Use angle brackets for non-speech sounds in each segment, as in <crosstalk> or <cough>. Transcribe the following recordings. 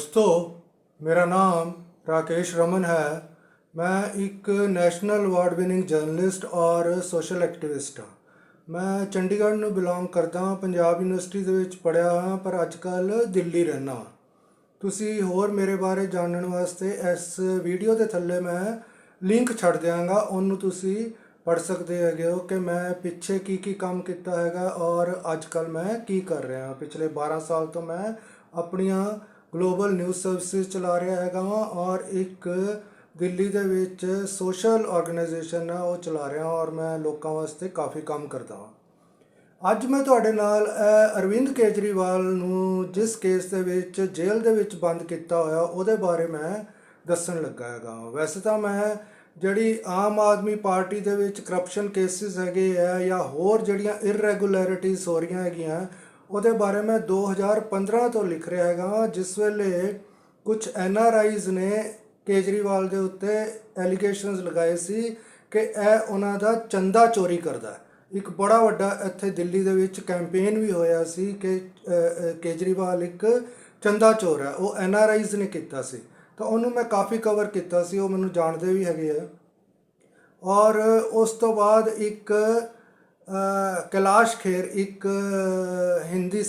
ਦੋਸਤੋ, ਮੇਰਾ ਨਾਮ ਰਾਕੇਸ਼ ਰਮਨ ਹੈ। ਮੈਂ ਇੱਕ ਨੈਸ਼ਨਲ ਅਵਾਰਡ ਵਿਨਿੰਗ ਜਰਨਲਿਸਟ ਔਰ ਸੋਸ਼ਲ ਐਕਟਿਵਿਸਟ ਹਾਂ। ਮੈਂ ਚੰਡੀਗੜ੍ਹ ਨੂੰ ਬਿਲੋਂਗ ਕਰਦਾ ਹਾਂ, ਪੰਜਾਬ ਯੂਨੀਵਰਸਿਟੀ ਦੇ ਵਿੱਚ ਪੜ੍ਹਿਆ ਹਾਂ, ਪਰ ਅੱਜ ਕੱਲ੍ਹ ਦਿੱਲੀ ਰਹਿੰਦਾ ਹਾਂ। ਤੁਸੀਂ ਹੋਰ ਮੇਰੇ ਬਾਰੇ ਜਾਣਨ ਵਾਸਤੇ ਇਸ ਵੀਡੀਓ ਦੇ ਥੱਲੇ ਮੈਂ ਲਿੰਕ ਛੱਡ ਦਿਆਂਗਾ। ਉਹਨੂੰ ਤੁਸੀਂ ਪੜ੍ਹ ਸਕਦੇ ਹੈਗੇ ਹੋ ਕਿ ਮੈਂ ਪਿੱਛੇ ਕੀ ਕੀ ਕੰਮ ਕੀਤਾ ਹੈਗਾ ਔਰ ਅੱਜ ਕੱਲ੍ਹ ਮੈਂ ਕੀ ਕਰ ਰਿਹਾ ਹਾਂ। ਪਿਛਲੇ 12 ਸਾਲ ਤੋਂ ਮੈਂ ਆਪਣੀਆਂ ਗਲੋਬਲ ਨਿਊਜ਼ ਸਰਵਿਸਿਜ਼ ਚਲਾ ਰਿਹਾ ਹੈਗਾ ਵਾਂ ਔਰ ਇੱਕ ਦਿੱਲੀ ਦੇ ਵਿੱਚ ਸੋਸ਼ਲ ਆਰਗੇਨਾਈਜੇਸ਼ਨ ਹੈ ਉਹ ਚਲਾ ਰਿਹਾ ਔਰ ਮੈਂ ਲੋਕਾਂ ਵਾਸਤੇ ਕਾਫੀ ਕੰਮ ਕਰਦਾ ਹਾਂ ਅੱਜ ਮੈਂ ਤੁਹਾਡੇ ਨਾਲ ਅਰਵਿੰਦ ਕੇਜਰੀਵਾਲ ਨੂੰ ਜਿਸ ਕੇਸ ਦੇ ਵਿੱਚ ਜੇਲ੍ਹ ਦੇ ਵਿੱਚ ਬੰਦ ਕੀਤਾ ਹੋਇਆ, ਉਹਦੇ ਬਾਰੇ ਮੈਂ ਦੱਸਣ ਲੱਗਾ ਹੈਗਾ ਵੈਸੇ ਤਾਂ ਮੈਂ ਜਿਹੜੀ ਆਮ ਆਦਮੀ ਪਾਰਟੀ ਦੇ ਵਿੱਚ ਕਰਪਸ਼ਨ ਕੇਸਿਸ ਹੈਗੇ ਆ ਜਾਂ ਹੋਰ ਜਿਹੜੀਆਂ ਇਰੈਗੂਲੈਰਿਟੀਜ਼ ਹੋ ਰਹੀਆਂ ਹੈਗੀਆਂ ਉਹਦੇ ਬਾਰੇ ਮੈਂ 2015 ਤੋਂ ਲਿਖ ਰਿਹਾ ਹੈਗਾ ਜਿਸ ਵੇਲੇ ਕੁਝ ਐਨ ਆਰ ਆਈਜ਼ ਨੇ ਕੇਜਰੀਵਾਲ ਦੇ ਉੱਤੇ ਐਲੀਗੇਸ਼ਨਸ ਲਗਾਏ ਸੀ ਕਿ ਇਹ ਉਹਨਾਂ ਦਾ ਚੰਦਾ ਚੋਰੀ ਕਰਦਾ ਹੈ। ਇੱਕ ਬੜਾ ਵੱਡਾ ਇੱਥੇ ਦਿੱਲੀ ਦੇ ਵਿੱਚ ਕੈਂਪੇਨ ਵੀ ਹੋਇਆ ਸੀ ਕਿ ਕੇਜਰੀਵਾਲ ਇੱਕ ਚੰਦਾ ਚੋਰ ਹੈ, ਉਹ ਐਨ ਆਰ ਆਈਜ਼ ਨੇ ਕੀਤਾ ਸੀ। ਤਾਂ ਉਹਨੂੰ ਮੈਂ ਕਾਫੀ ਕਵਰ ਕੀਤਾ ਸੀ, ਉਹ ਮੈਨੂੰ ਜਾਣਦੇ ਵੀ ਹੈਗੇ ਆ। ਔਰ ਉਸ ਤੋਂ ਬਾਅਦ ਇੱਕ ਕੈਲਾਸ਼ ਖੇਰ ਇੱਕ ਹਿੰਦੀ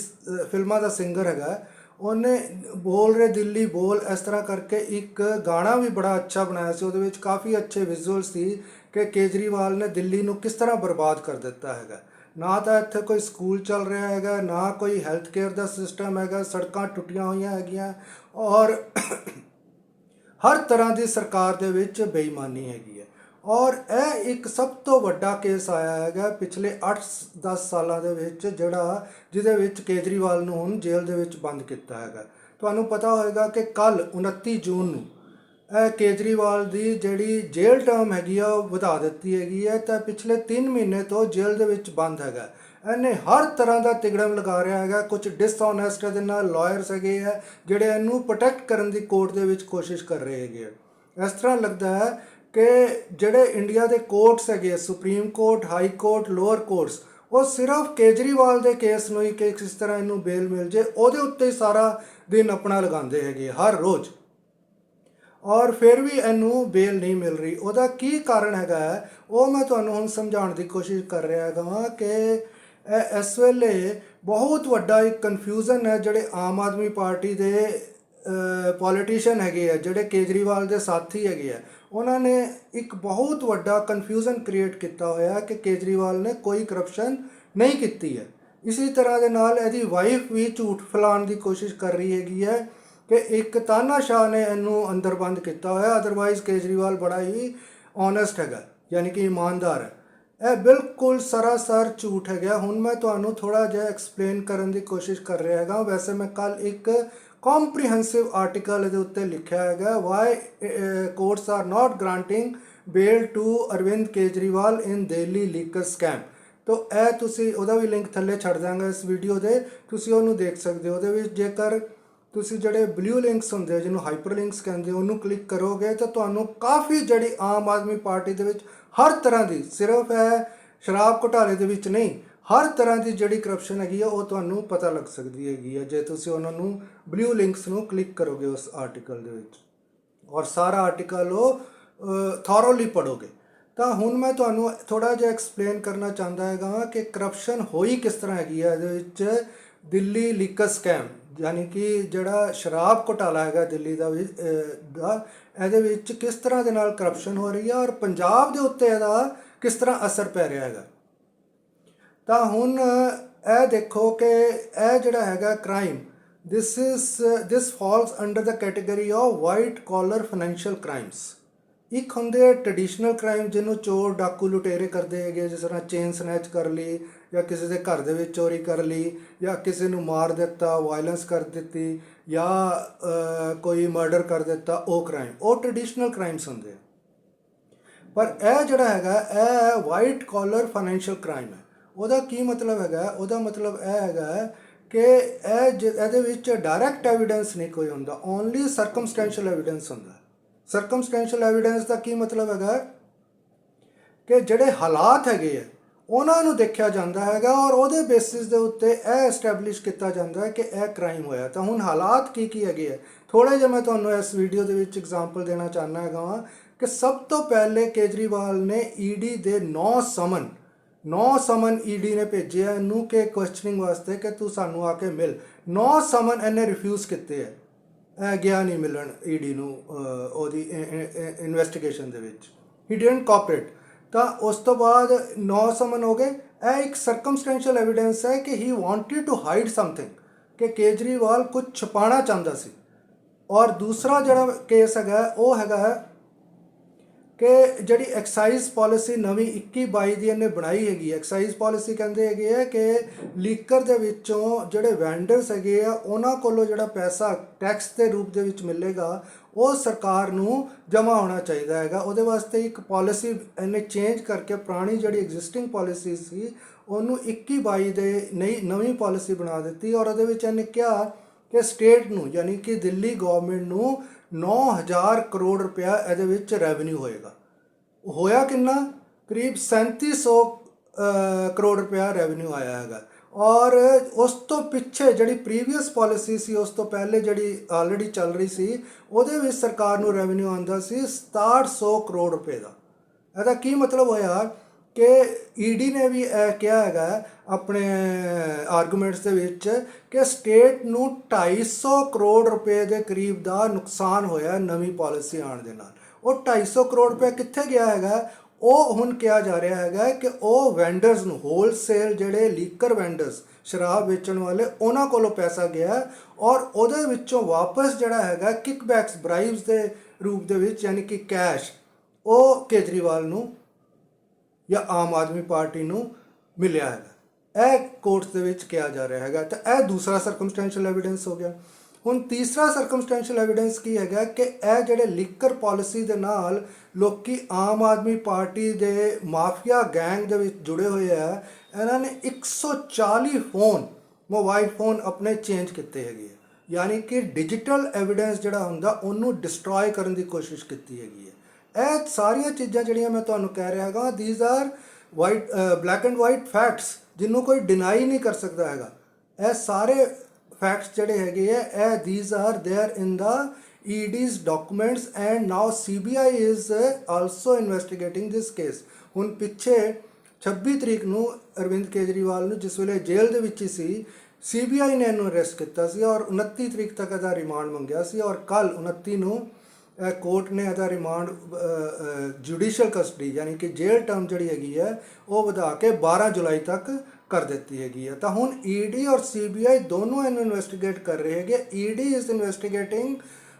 ਫਿਲਮਾਂ ਦਾ ਸਿੰਗਰ ਹੈਗਾ। ਉਹਨੇ ਬੋਲ ਰੇ ਦਿੱਲੀ ਬੋਲ ਇਸ ਤਰ੍ਹਾਂ ਕਰਕੇ ਇੱਕ ਗਾਣਾ ਵੀ ਬੜਾ ਅੱਛਾ ਬਣਾਇਆ ਸੀ। ਉਹਦੇ ਵਿੱਚ ਕਾਫੀ ਅੱਛੇ ਵਿਜ਼ੂਅਲ ਸੀ ਕਿ ਕੇਜਰੀਵਾਲ ਨੇ ਦਿੱਲੀ ਨੂੰ ਕਿਸ ਤਰ੍ਹਾਂ ਬਰਬਾਦ ਕਰ ਦਿੱਤਾ ਹੈਗਾ। ਨਾ ਤਾਂ ਇੱਥੇ ਕੋਈ ਸਕੂਲ ਚੱਲ ਰਿਹਾ ਹੈਗਾ, ਨਾ ਕੋਈ ਹੈਲਥ ਕੇਅਰ ਦਾ ਸਿਸਟਮ ਹੈਗਾ, ਸੜਕਾਂ ਟੁੱਟੀਆਂ ਹੋਈਆਂ ਹੈਗੀਆਂ ਔਰ <coughs> ਹਰ ਤਰ੍ਹਾਂ ਦੀ ਸਰਕਾਰ ਦੇ ਵਿੱਚ ਬੇਈਮਾਨੀ ਹੈਗੀ ਹੈ। ਔਰ ਇਹ ਇੱਕ ਸਭ ਤੋਂ ਵੱਡਾ ਕੇਸ ਆਇਆ ਹੈਗਾ ਪਿਛਲੇ 8-10 ਸਾਲਾਂ ਦੇ ਵਿੱਚ ਜਿਹੜਾ ਜਿਹਦੇ ਵਿੱਚ ਕੇਜਰੀਵਾਲ ਨੂੰ ਹੁਣ ਜੇਲ੍ਹ ਦੇ ਵਿੱਚ ਬੰਦ ਕੀਤਾ ਹੈਗਾ ਤੁਹਾਨੂੰ ਪਤਾ ਹੋਵੇਗਾ ਕਿ ਕੱਲ 29 ਜੂਨ ਨੂੰ ਇਹ ਕੇਜਰੀਵਾਲ ਦੀ ਜਿਹੜੀ ਜੇਲ੍ਹ ਟਰਮ ਹੈਗੀ ਆ, ਉਹ ਵਧਾ ਦਿੱਤੀ ਹੈਗੀ ਹੈ ਤਾਂ ਪਿਛਲੇ 3 ਮਹੀਨੇ ਤੋਂ ਜੇਲ੍ਹ ਦੇ ਵਿੱਚ ਬੰਦ ਹੈਗਾ ਇਹਨੇ ਹਰ ਤਰ੍ਹਾਂ ਦਾ ਤਿਗੜਮ ਲਗਾ ਰਿਹਾ ਹੈਗਾ ਕੁਝ ਡਿਸਓਨੈਸਟ ਦੇ ਨਾਲ ਲਾਇਰਸ ਹੈਗੇ ਆ, ਜਿਹੜੇ ਇਹਨੂੰ ਪ੍ਰੋਟੈਕਟ ਕਰਨ ਦੀ ਕੋਰਟ ਦੇ ਵਿੱਚ ਕੋਸ਼ਿਸ਼ ਕਰ ਰਹੇ ਹੈਗੇ ਆ। ਇਸ ਤਰ੍ਹਾਂ ਲੱਗਦਾ ਹੈ ਕਿ ਜਿਹੜੇ ਇੰਡੀਆ ਦੇ ਕੋਰਟਸ ਹੈਗੇ Supreme Court High Court lower courts ਉਹ ਸਿਰਫ ਕੇਜਰੀਵਾਲ ਦੇ ਕੇਸ ਨੂੰ ਹੀ ਕਿ ਕਿਸ ਤਰ੍ਹਾਂ ਇਹਨੂੰ ਬੇਲ ਮਿਲ ਜੇ ਉਹਦੇ ਉੱਤੇ ਸਾਰਾ ਦਿਨ ਆਪਣਾ ਲਗਾਉਂਦੇ ਹੈਗੇ ਹਰ ਰੋਜ਼। ਔਰ ਫਿਰ ਵੀ ਇਹਨੂੰ ਬੇਲ ਨਹੀਂ ਮਿਲ ਰਹੀ। ਉਹਦਾ ਕੀ ਕਾਰਨ ਹੈਗਾ ਹੈ, ਉਹ ਮੈਂ ਤੁਹਾਨੂੰ ਹੁਣ ਸਮਝਾਉਣ ਦੀ ਕੋਸ਼ਿਸ਼ ਕਰ ਰਿਹਾ ਹੈਗਾ ਵਾਂ ਕਿ ਇਸ ਵੇਲੇ ਬਹੁਤ ਵੱਡਾ ਇੱਕ ਕਨਫਿਊਜ਼ਨ ਹੈ ਜਿਹੜੇ ਆਮ ਆਦਮੀ ਪਾਰਟੀ ਦੇ ਪੋਲੀਟੀਸ਼ੀਅਨ ਹੈਗੇ ਆ ਜਿਹੜੇ ਕੇਜਰੀਵਾਲ ਦੇ ਸਾਥੀ ਹੈਗੇ ਆ। ਉਹਨਾਂ ਨੇ ਇੱਕ ਬਹੁਤ ਵੱਡਾ ਕਨਫਿਊਜ਼ਨ ਕ੍ਰੀਏਟ ਕੀਤਾ ਹੋਇਆ ਕਿ ਕੇਜਰੀਵਾਲ ਨੇ ਕੋਈ ਕਰਪਸ਼ਨ ਨਹੀਂ ਕੀਤੀ ਹੈ। ਇਸੇ ਤਰ੍ਹਾਂ ਦੇ ਨਾਲ ਇਹਦੀ ਵਾਈਫ ਵੀ ਝੂਠ ਫੈਲਾਉਣ ਦੀ ਕੋਸ਼ਿਸ਼ ਕਰ ਰਹੀ ਹੈਗੀ ਹੈ ਕਿ ਇੱਕ ਤਾਨਾਸ਼ਾਹ ਨੇ ਇਹਨੂੰ ਅੰਦਰ ਬੰਦ ਕੀਤਾ ਹੋਇਆ ਅਦਰਵਾਈਜ਼ ਕੇਜਰੀਵਾਲ ਬੜਾ ਹੀ ਓਨੈਸਟ ਹੈਗਾ, ਯਾਨੀ ਕਿ ਇਮਾਨਦਾਰ ਹੈ। ਇਹ ਬਿਲਕੁਲ ਸਰਾਸਰ ਝੂਠ ਹੈਗਾ। ਹੁਣ ਮੈਂ ਤੁਹਾਨੂੰ ਥੋੜਾ ਜਿਹਾ ਐਕਸਪਲੇਨ ਕਰਨ ਦੀ ਕੋਸ਼ਿਸ਼ ਕਰ ਰਿਹਾ ਹੈਗਾ। ਵੈਸੇ ਮੈਂ ਕੱਲ ਇੱਕ ਕੰਪਰੀਹੈਂਸਿਵ ਆਰਟੀਕਲ ਇਹਦੇ ਉੱਤੇ ਲਿਖਿਆ ਹੈਗਾ why courts are not granting bail to Arvind Kejriwal in Delhi liquor scam ਤੋ ਇਹ ਤੁਸੀਂ ਉਹਦਾ ਵੀ ਲਿੰਕ ਥੱਲੇ ਛੱਡ ਦਾਂਗਾ ਇਸ ਵੀਡੀਓ ਦੇ, ਤੁਸੀਂ ਉਹਨੂੰ ਦੇਖ ਸਕਦੇ ਹੋ। ਉਹਦੇ ਵਿੱਚ ਜੇਕਰ ਤੁਸੀਂ ਜਿਹੜੇ ਬਲੂ ਲਿੰਕਸ ਹੁੰਦੇ ਜਿਹਨੂੰ ਹਾਈਪਰ ਲਿੰਕਸ ਕਹਿੰਦੇ ਉਹਨੂੰ ਕਲਿੱਕ ਕਰੋਗੇ ਤਾਂ ਤੁਹਾਨੂੰ ਕਾਫੀ ਜਿਹੜੀ ਆਮ ਆਦਮੀ ਪਾਰਟੀ ਦੇ ਵਿੱਚ ਹਰ ਤਰ੍ਹਾਂ ਦੀ, ਸਿਰਫ ਇਹ ਸ਼ਰਾਬ ਘੁਟਾਲੇ ਦੇ ਵਿੱਚ ਨਹੀਂ ਹਰ ਤਰ੍ਹਾਂ ਦੀ ਜਿਹੜੀ ਕਰਪਸ਼ਨ ਹੈਗੀ ਆ, ਉਹ ਤੁਹਾਨੂੰ ਪਤਾ ਲੱਗ ਸਕਦੀ ਹੈਗੀ ਆ। ਜੇ ਤੁਸੀਂ ਉਹਨਾਂ ਨੂੰ ਬਲੂ ਲਿੰਕਸ ਨੂੰ ਕਲਿੱਕ ਕਰੋਗੇ ਉਸ ਆਰਟੀਕਲ ਦੇ ਵਿੱਚ, ਔਰ ਸਾਰਾ ਆਰਟੀਕਲ ਉਹ ਥੋਰੋਲੀ ਪੜੋਗੇ ਤਾਂ ਹੁਣ ਮੈਂ ਤੁਹਾਨੂੰ ਥੋੜਾ ਜਿਹਾ ਐਕਸਪਲੇਨ ਕਰਨਾ ਚਾਹੁੰਦਾ ਹੈਗਾ ਕਿ ਕਰਪਸ਼ਨ ਹੋਈ ਕਿਸ ਤਰ੍ਹਾਂ ਹੈਗੀ ਆ, ਇਹਦੇ ਵਿੱਚ ਦਿੱਲੀ ਲੀਕਰ ਸਕੈਮ ਯਾਨੀ ਕਿ ਜਿਹੜਾ ਸ਼ਰਾਬ ਘੁਟਾਲਾ ਹੈਗਾ ਦਿੱਲੀ ਦਾ ਵੀ ਦਾ, ਇਹਦੇ ਵਿੱਚ ਕਿਸ ਤਰ੍ਹਾਂ ਦੇ ਨਾਲ ਕਰਪਸ਼ਨ ਹੋ ਰਹੀ ਹੈ ਔਰ ਪੰਜਾਬ ਦੇ ਉੱਤੇ ਇਹਦਾ ਕਿਸ ਤਰ੍ਹਾਂ ਅਸਰ ਪੈ ਰਿਹਾ ਹੈਗਾ। ਤਾਂ ਹੁਣ ਇਹ ਦੇਖੋ ਕਿ ਇਹ ਜਿਹੜਾ ਹੈਗਾ crime this is uh, this falls under the category of white collar financial crimes. ਇੱਕ ਹੁੰਦੇ ਆ ਟ੍ਰੈਡੀਸ਼ਨਲ ਕ੍ਰਾਈਮ ਜਿਹਨੂੰ ਚੋਰ ਡਾਕੂ ਲੁਟੇਰੇ ਕਰਦੇ ਹੈਗੇ ਜਿਸ ਤਰ੍ਹਾਂ ਚੇਨ ਸਨੈਚ ਕਰ ਲਈ ਜਾਂ ਕਿਸੇ ਦੇ ਘਰ ਦੇ ਵਿੱਚ ਚੋਰੀ ਕਰ ਲਈ ਜਾਂ ਕਿਸੇ ਨੂੰ ਮਾਰ ਦਿੱਤਾ ਵਾਇਲੈਂਸ ਕਰ ਦਿੱਤੀ ਜਾਂ ਕੋਈ ਮਰਡਰ ਕਰ ਦਿੱਤਾ ਉਹ ਕ੍ਰਾਈਮ ਉਹ ਟ੍ਰੈਡੀਸ਼ਨਲ ਕ੍ਰਾਈਮਸ ਹੁੰਦੇ ਪਰ ਇਹ ਜਿਹੜਾ ਹੈਗਾ ਇਹ ਵਾਈਟ ਕਾਲਰ ਫਾਈਨੈਂਸ਼ੀਅਲ ਕ੍ਰਾਈਮ ਹੈ। ਉਹਦਾ ਕੀ ਮਤਲਬ ਹੈਗਾ? ਉਹਦਾ ਮਤਲਬ ਇਹ ਹੈਗਾ ਕਿ ਇਹ ਜ- ਇਹਦੇ ਵਿੱਚ ਡਾਇਰੈਕਟ ਐਵੀਡੈਂਸ ਨਹੀਂ ਕੋਈ ਹੁੰਦਾ। ਓਨਲੀ ਸਰਕਮਸਟੈਂਸ਼ੀਅਲ ਐਵੀਡੈਂਸ ਹੁੰਦਾ। ਸਰਕਮਸਟੈਂਸ਼ੀਅਲ ਐਵੀਡੈਂਸ ਦਾ ਕੀ ਮਤਲਬ ਹੈਗਾ? ਕਿ ਜਿਹੜੇ ਹਾਲਾਤ ਹੈਗੇ ਆ, ਉਹਨਾਂ ਨੂੰ ਦੇਖਿਆ ਜਾਂਦਾ ਹੈਗਾ ਔਰ ਉਹਦੇ ਬੇਸਿਸ ਦੇ ਉੱਤੇ ਇਹ ਐਸਟੈਬਲਿਸ਼ ਕੀਤਾ ਜਾਂਦਾ ਹੈ ਕਿ ਇਹ ਕ੍ਰਾਈਮ ਹੋਇਆ। ਤਾਂ ਹੁਣ ਹਾਲਾਤ ਕੀ ਕੀ ਹੈਗੇ ਆ? ਥੋੜਾ ਜਿਹਾ ਮੈਂ ਤੁਹਾਨੂੰ ਇਸ ਵੀਡੀਓ ਦੇ ਵਿੱਚ ਐਗਜ਼ਾਮਪਲ ਦੇਣਾ ਚਾਹੁੰਦਾ ਹੈਗਾ ਵਾਂ ਕਿ ਸਭ ਤੋਂ ਪਹਿਲੇ ਕੇਜਰੀਵਾਲ ਨੇ ਈਡੀ ਦੇ 9 ਸਮਨ 9 ਸਮਨ ਈਡੀ ਨੇ ਭੇਜਿਆ ਇਹਨੂੰ ਕਿ ਕੁਐਸਚਨਿੰਗ ਵਾਸਤੇ ਕਿ ਤੂੰ ਸਾਨੂੰ ਆ ਕੇ ਮਿਲ। 9 ਸਮਨ ਇਹਨੇ ਰਿਫਿਊਜ਼ ਕੀਤੇ ਹੈ ਇਹ ਗਿਆ ਨਹੀਂ ਮਿਲਣ ਈਡੀ ਨੂੰ ਉਹਦੀ ਇਨਵੈਸਟੀਗੇਸ਼ਨ ਦੇ ਵਿੱਚ। ਹੀ ਡਿਡਨਟ ਕੋਆਪਰੇਟ ਤਾਂ ਉਸ ਤੋਂ ਬਾਅਦ 9 ਸਮਨ ਹੋ ਗਏ। ਇਹ ਇੱਕ ਸਰਕਮਸਟੈਂਸ਼ੀਅਲ ਐਵੀਡੈਂਸ ਹੈ ਕਿ he wanted to hide something ਕਿ ਕੇਜਰੀਵਾਲ ਕੁਝ ਛੁਪਾਉਣਾ ਚਾਹੁੰਦਾ ਸੀ। ਔਰ ਦੂਸਰਾ ਜਿਹੜਾ ਕੇਸ ਹੈਗਾ, ਉਹ ਹੈਗਾ ਕਿ ਜਿਹੜੀ ਐਕਸਾਈਜ਼ ਪਾਲਿਸੀ ਨਵੀਂ 21 22 ਦੀ ਇਹਨੇ ਬਣਾਈ ਹੈਗੀ ਐਕਸਾਈਜ਼ ਪਾਲਿਸੀ ਕਹਿੰਦੇ ਹੈਗੇ ਆ ਕਿ ਲੀਕਰ ਦੇ ਵਿੱਚੋਂ ਜਿਹੜੇ ਵੈਂਡਰਸ ਹੈਗੇ ਆ, ਉਹਨਾਂ ਕੋਲੋਂ ਜਿਹੜਾ ਪੈਸਾ ਟੈਕਸ ਦੇ ਰੂਪ ਦੇ ਵਿੱਚ ਮਿਲੇਗਾ, ਉਹ ਸਰਕਾਰ ਨੂੰ ਜਮ੍ਹਾਂ ਹੋਣਾ ਚਾਹੀਦਾ ਹੈਗਾ। ਉਹਦੇ ਵਾਸਤੇ ਇੱਕ ਪਾਲਿਸੀ ਇਹਨੇ ਚੇਂਜ ਕਰਕੇ ਪੁਰਾਣੀ ਜਿਹੜੀ ਐਗਜ਼ਿਸਟਿੰਗ ਪਾਲਿਸੀ ਸੀ, ਉਹਨੂੰ 21 22 ਦੇ ਨਈ, ਨਵੀਂ ਪਾਲਿਸੀ ਬਣਾ ਦਿੱਤੀ ਔਰ ਉਹਦੇ ਵਿੱਚ ਇਹਨੇ ਕਿਹਾ ਕਿ ਸਟੇਟ ਨੂੰ, ਯਾਨੀ ਕਿ ਦਿੱਲੀ ਗਵਰਨਮੈਂਟ ਨੂੰ 9000 ਕਰੋੜ ਰੁਪਇਆ ਇਹਦੇ ਵਿੱਚ ਰੈਵਨਿਊ ਹੋਏਗਾ। ਹੋਇਆ ਕਿੰਨਾ? ਕਰੀਬ 3700 ਅਹ, ਕਰੋੜ ਰੁਪਇਆ ਰੈਵਨਿਊ ਆਇਆ ਹੈਗਾ। ਔਰ ਉਸ ਤੋਂ ਪਿੱਛੇ ਜਿਹੜੀ ਪ੍ਰੀਵੀਅਸ ਪਾਲਿਸੀ ਸੀ ਉਸ ਤੋਂ ਪਹਿਲੇ ਜਿਹੜੀ ਆਲਰੇਡੀ ਚੱਲ ਰਹੀ ਸੀ ਉਹਦੇ ਵਿੱਚ ਸਰਕਾਰ ਨੂੰ ਰੈਵਨਿਊ ਆਉਂਦਾ ਸੀ 6700 ਕਰੋੜ ਰੁਪਏ ਦਾ। ਇਹਦਾ ਕੀ ਮਤਲਬ ਹੋਇਆ? ਕਿ ਈਡੀ ਨੇ ਵੀ ਇਹ ਕਿਹਾ ਹੈਗਾ ਆਪਣੇ ਆਰਗੂਮੈਂਟਸ ਦੇ ਵਿੱਚ ਕਿ ਸਟੇਟ ਨੂੰ 250 ਕਰੋੜ ਰੁਪਏ ਦੇ ਕਰੀਬ ਦਾ ਨੁਕਸਾਨ ਹੋਇਆ ਨਵੀਂ ਪਾਲਿਸੀ ਆਉਣ ਦੇ ਨਾਲ। ਉਹ 250 ਕਰੋੜ ਰੁਪਏ ਕਿੱਥੇ ਗਿਆ ਹੈਗਾ? ਉਹ ਹੁਣ ਕਿਹਾ ਜਾ ਰਿਹਾ ਹੈਗਾ ਕਿ ਉਹ ਵੈਂਡਰਸ ਨੂੰ ਹੋਲਸੇਲ ਜਿਹੜੇ ਲੀਕਰ ਵੈਂਡਰਸ ਸ਼ਰਾਬ ਵੇਚਣ ਵਾਲੇ, ਉਹਨਾਂ ਕੋਲੋਂ ਪੈਸਾ ਗਿਆ ਔਰ ਉਹਦੇ ਵਿੱਚੋਂ ਵਾਪਸ ਜਿਹੜਾ ਹੈਗਾ ਕਿਕਬੈਕਸ ਬ੍ਰਾਈਬਸ ਦੇ ਰੂਪ ਦੇ ਵਿੱਚ, ਯਾਨੀ ਕਿ ਕੈਸ਼ ਉਹ ਕੇਜਰੀਵਾਲ ਨੂੰ ਜਾਂ ਆਮ ਆਦਮੀ ਪਾਰਟੀ ਨੂੰ ਮਿਲਿਆ ਹੈਗਾ। ਇਹ ਕੋਰਟ ਦੇ ਵਿੱਚ ਕਿਹਾ ਜਾ ਰਿਹਾ ਹੈਗਾ ਤਾਂ ਇਹ ਦੂਸਰਾ ਸਰਕਮਸਟੈਂਸ਼ੀਅਲ ਐਵੀਡੈਂਸ ਹੋ ਗਿਆ। ਹੁਣ ਤੀਸਰਾ ਸਰਕਮਸਟੈਂਸ਼ੀਅਲ ਐਵੀਡੈਂਸ ਕੀ ਹੈਗਾ ਕਿ ਇਹ ਜਿਹੜੇ ਲਿਕਰ ਪਾਲਿਸੀ ਦੇ ਨਾਲ ਲੋਕੀ ਆਮ ਆਦਮੀ ਪਾਰਟੀ ਦੇ ਮਾਫੀਆ ਗੈਂਗ ਦੇ ਵਿੱਚ ਜੁੜੇ ਹੋਏ ਆ, ਇਹਨਾਂ ਨੇ 140 ਫੋਨ ਮੋਬਾਈਲ ਫੋਨ ਆਪਣੇ ਚੇਂਜ ਕੀਤੇ ਹੈਗੇ ਆ। ਯਾਨੀ ਕਿ ਡਿਜੀਟਲ ਐਵੀਡੈਂਸ ਜਿਹੜਾ ਹੁੰਦਾ, ਉਹਨੂੰ ਡਿਸਟਰੋਏ ਕਰਨ ਦੀ ਕੋਸ਼ਿਸ਼ ਕੀਤੀ ਹੈਗੀ ਹੈ ਇਹ ਸਾਰੀਆਂ ਚੀਜ਼ਾਂ ਜਿਹੜੀਆਂ ਮੈਂ ਤੁਹਾਨੂੰ ਕਹਿ ਰਿਹਾ ਹੈਗਾ these are white black and white facts ਜਿਹਨੂੰ ਕੋਈ ਡਿਨਾਈ ਨਹੀਂ ਕਰ ਸਕਦਾ ਹੈਗਾ ਇਹ ਸਾਰੇ ਫੈਕਟਸ ਜਿਹੜੇ ਹੈਗੇ ਆ ਇਹ these are there in the ED's documents and now CBI is uh, also investigating this case ਹੁਣ ਪਿੱਛੇ 26 ਤਰੀਕ ਨੂੰ ਅਰਵਿੰਦ ਕੇਜਰੀਵਾਲ ਨੂੰ ਜਿਸ ਵੇਲੇ ਜੇਲ੍ਹ ਦੇ ਵਿੱਚ ਹੀ ਸੀ CBI ਨੇ ਇਹਨੂੰ ਅਰੈਸਟ ਕੀਤਾ ਸੀ ਔਰ 29 ਤਰੀਕ ਤੱਕ ਇਹਦਾ ਰਿਮਾਂਡ ਮੰਗਿਆ ਸੀ ਔਰ ਕੱਲ 29 ਨੂੰ ਇਹ ਕੋਰਟ ਨੇ ਇਹਦਾ ਰਿਮਾਂਡ ਜੁਡੀਸ਼ੀਅਲ ਕਸਟਡੀ ਯਾਨੀ ਕਿ ਜੇਲ੍ਹ ਟਰਮ ਜਿਹੜੀ ਹੈਗੀ ਹੈ, ਉਹ ਵਧਾ ਕੇ 12 ਜੁਲਾਈ ਤੱਕ ਕਰ ਦਿੱਤੀ ਹੈਗੀ ਹੈ। ਤਾਂ ਹੁਣ ਈਡੀ ਔਰ ਸੀਬੀਆਈ ਦੋਨੋਂ ਇਹਨੂੰ ਇਨਵੈਸਟੀਗੇਟ ਕਰ ਰਹੇ ਹੈਗੇ। ED is investigating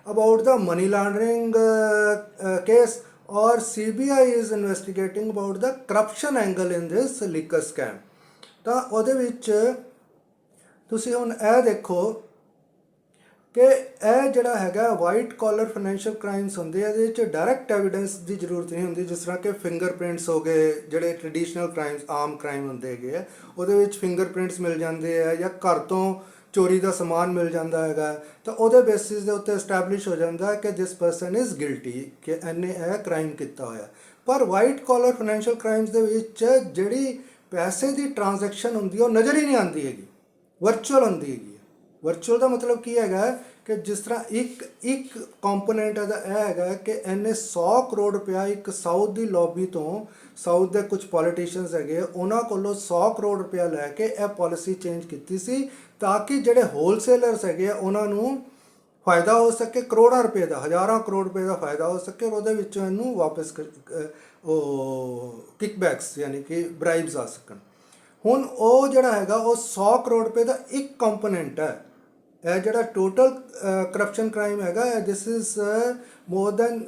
about the money laundering case ਔਰ CBI is investigating about the corruption angle in this liquor scam ਤਾਂ ਉਹਦੇ ਵਿੱਚ ਤੁਸੀਂ ਹੁਣ ਇਹ ਦੇਖੋ ਕਿ ਇਹ ਜਿਹੜਾ ਹੈਗਾ ਵਾਈਟ ਕਾਲਰ ਫਾਈਨੈਂਸ਼ੀਅਲ ਕ੍ਰਾਈਮਸ ਹੁੰਦੇ ਆ, ਇਹਦੇ ਵਿੱਚ ਡਾਇਰੈਕਟ ਐਵੀਡੈਂਸ ਦੀ ਜ਼ਰੂਰਤ ਨਹੀਂ ਹੁੰਦੀ, ਜਿਸ ਤਰ੍ਹਾਂ ਕਿ ਫਿੰਗਰਪ੍ਰਿੰਟਸ ਹੋ ਗਏ, ਜਿਹੜੇ ਟ੍ਰੈਡੀਸ਼ਨਲ ਕ੍ਰਾਈਮਸ ਆਮ ਕ੍ਰਾਈਮ ਹੁੰਦੇ ਹੈਗੇ ਆ, ਉਹਦੇ ਵਿੱਚ ਫਿੰਗਰਪ੍ਰਿੰਟਸ ਮਿਲ ਜਾਂਦੇ ਆ ਜਾਂ ਘਰ ਤੋਂ ਚੋਰੀ ਦਾ ਸਮਾਨ ਮਿਲ ਜਾਂਦਾ ਹੈਗਾ, ਤਾਂ ਉਹਦੇ ਬੇਸਿਸ ਦੇ ਉੱਤੇ ਐਸਟੈਬਲਿਸ਼ ਹੋ ਜਾਂਦਾ ਕਿ ਦਿਸ ਪਰਸਨ ਇਜ਼ ਗਿਲਟੀ ਕਿ ਇਹਨੇ ਇਹ ਕ੍ਰਾਈਮ ਕੀਤਾ ਹੋਇਆ। ਪਰ ਵਾਈਟ ਕਾਲਰ ਫਾਈਨੈਂਸ਼ੀਅਲ ਕ੍ਰਾਈਮਸ ਦੇ ਵਿੱਚ ਜਿਹੜੀ ਪੈਸੇ ਦੀ ਟ੍ਰਾਂਜੈਕਸ਼ਨ ਹੁੰਦੀ ਉਹ ਨਜ਼ਰ ਹੀ ਨਹੀਂ ਆਉਂਦੀ ਹੈਗੀ ਵਰਚੁਅਲ ਹੁੰਦੀ ਹੈਗੀ। ਵਰਚੁਅਲ ਦਾ ਮਤਲਬ ਕੀ ਹੈਗਾ ਕਿ ਜਿਸ ਤਰ੍ਹਾਂ ਇੱਕ ਇੱਕ ਕੰਪੋਨੈਂਟ ਇਹਦਾ ਇਹ ਹੈਗਾ ਕਿ ਇਹਨੇ 100 ਕਰੋੜ ਰੁਪਇਆ ਇੱਕ ਸਾਊਥ ਦੀ ਲੌਬੀ ਤੋਂ ਸਾਊਥ ਦੇ ਕੁਝ ਪੋਲੀਟੀਸ਼ੀਅਨਸ ਹੈਗੇ ਉਹਨਾਂ ਕੋਲੋਂ 100 ਕਰੋੜ ਰੁਪਇਆ ਲੈ ਕੇ ਇਹ ਪਾਲਿਸੀ ਚੇਂਜ ਕੀਤੀ ਸੀ ਤਾਂ ਕਿ ਜਿਹੜੇ ਹੋਲਸੇਲਰਸ ਹੈਗੇ ਆ, ਉਹਨਾਂ ਨੂੰ ਫਾਇਦਾ ਹੋ ਸਕੇ ਕਰੋੜਾਂ ਰੁਪਏ ਦਾ ਹਜ਼ਾਰਾਂ ਕਰੋੜ ਰੁਪਏ ਦਾ ਫਾਇਦਾ ਹੋ ਸਕੇ ਔਰ ਉਹਦੇ ਵਿੱਚੋਂ ਇਹਨੂੰ ਵਾਪਸ ਉਹ ਕਿਕਬੈਕਸ ਯਾਨੀ ਕਿ ਬ੍ਰਾਈਬਸ ਆ ਸਕਣ। ਹੁਣ ਉਹ ਜਿਹੜਾ ਹੈਗਾ ਉਹ 100 ਕਰੋੜ ਰੁਪਏ ਦਾ ਇੱਕ ਕੰਪੋਨੈਂਟ ਹੈ। ਜਿਹੜਾ ਟੋਟਲ ਕਰਪਸ਼ਨ ਕ੍ਰਾਈਮ ਹੈਗਾ this is more than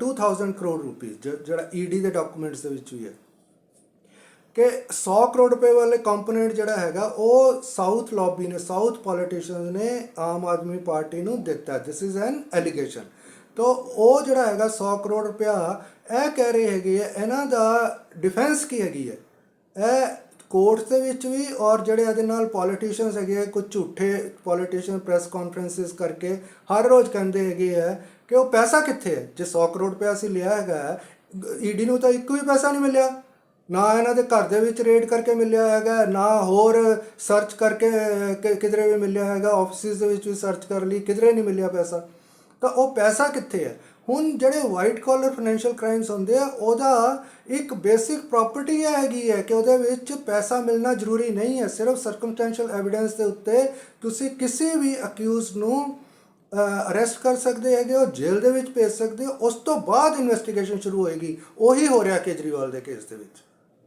2000 crore ਰੁਪਏ ਜਿਹੜਾ ਈਡੀ ਦੇ ਡਾਕੂਮੈਂਟਸ ਦੇ ਵਿੱਚ ਵੀ ਹੈ। ਕਿ 100 ਕਰੋੜ ਰੁਪਏ ਵਾਲੇ ਕੰਪੋਨੈਂਟ ਜਿਹੜਾ ਹੈਗਾ, ਉਹ ਸਾਊਥ ਲੌਬੀ ਨੇ ਸਾਊਥ ਪੋਲੀਟੀਸ਼ੀਅਨਸ ਨੇ ਆਮ ਆਦਮੀ ਪਾਰਟੀ ਨੂੰ ਦਿੱਤਾ। ਦਿਸ ਇਜ਼ ਐਨ ਐਲੀਗੇਸ਼ਨ ਤੋ ਉਹ ਜਿਹੜਾ ਹੈਗਾ 100 ਕਰੋੜ ਰੁਪਇਆ, ਇਹ ਕਹਿ ਰਹੇ ਹੈਗੇ ਆ ਇਹਨਾਂ ਦਾ ਡਿਫੈਂਸ ਕੀ ਹੈਗੀ ਹੈ? ਇਹ ਕੋਰਟਸ ਦੇ ਵਿੱਚ ਵੀ ਔਰ ਜਿਹੜੇ ਇਹਦੇ ਨਾਲ ਪੋਲੀਟੀਸ਼ੀਅਨਸ ਹੈਗੇ ਆ, ਕੁਝ ਝੂਠੇ ਪੋਲੀਟੀਸ਼ੀਅਨ ਪ੍ਰੈਸ ਕਾਨਫਰੰਸਿਸ ਕਰਕੇ ਹਰ ਰੋਜ਼ ਕਹਿੰਦੇ ਹੈਗੇ ਆ ਕਿ ਉਹ ਪੈਸਾ ਕਿੱਥੇ ਹੈ? ਜੇ 100 ਕਰੋੜ ਰੁਪਇਆ ਅਸੀਂ ਲਿਆ ਹੈਗਾ ਈਡੀ ਨੂੰ ਤਾਂ ਇੱਕ ਵੀ ਪੈਸਾ ਨਹੀਂ ਮਿਲਿਆ। ਨਾ ਇਹਨਾਂ ਦੇ ਘਰ ਦੇ ਵਿੱਚ ਰੇਡ ਕਰਕੇ ਮਿਲਿਆ ਹੈਗਾ ਨਾ ਹੋਰ ਸਰਚ ਕਰਕੇ ਕਿਧਰੇ ਵੀ ਮਿਲਿਆ ਹੈਗਾ ਆਫਿਸਿਸ ਦੇ ਵਿੱਚ ਵੀ ਸਰਚ ਕਰ ਲਈ ਕਿਧਰੇ ਨਹੀਂ ਮਿਲਿਆ ਪੈਸਾ। ਤਾਂ ਉਹ ਪੈਸਾ ਕਿੱਥੇ ਹੈ? ਹੁਣ ਜਿਹੜੇ ਵਾਈਟ ਕਾਲਰ ਫਾਈਨੈਂਸ਼ੀਅਲ ਕ੍ਰਾਈਮਸ ਹੁੰਦੇ ਆ, ਉਹਦਾ ਇੱਕ ਬੇਸਿਕ ਪ੍ਰਾਪਰਟੀ ਹੈਗੀ ਹੈ ਕਿ ਉਹਦੇ ਵਿੱਚ ਪੈਸਾ ਮਿਲਣਾ ਜ਼ਰੂਰੀ ਨਹੀਂ ਹੈ, ਸਿਰਫ ਸਰਕਮਸਟੈਂਸ਼ੀਅਲ ਐਵੀਡੈਂਸ ਦੇ ਉੱਤੇ ਤੁਸੀਂ ਕਿਸੇ ਵੀ ਅਕਿਊਜ਼ ਨੂੰ ਅਰੈਸਟ ਕਰ ਸਕਦੇ ਹੈਗੇ ਉਹ ਜੇਲ੍ਹ ਦੇ ਵਿੱਚ ਭੇਜ ਸਕਦੇ ਹੋ, ਉਸ ਤੋਂ ਬਾਅਦ ਇਨਵੈਸਟੀਗੇਸ਼ਨ ਸ਼ੁਰੂ ਹੋਏਗੀ। ਉਹੀ ਹੋ ਰਿਹਾ ਕੇਜਰੀਵਾਲ ਦੇ ਕੇਸ ਦੇ ਵਿੱਚ।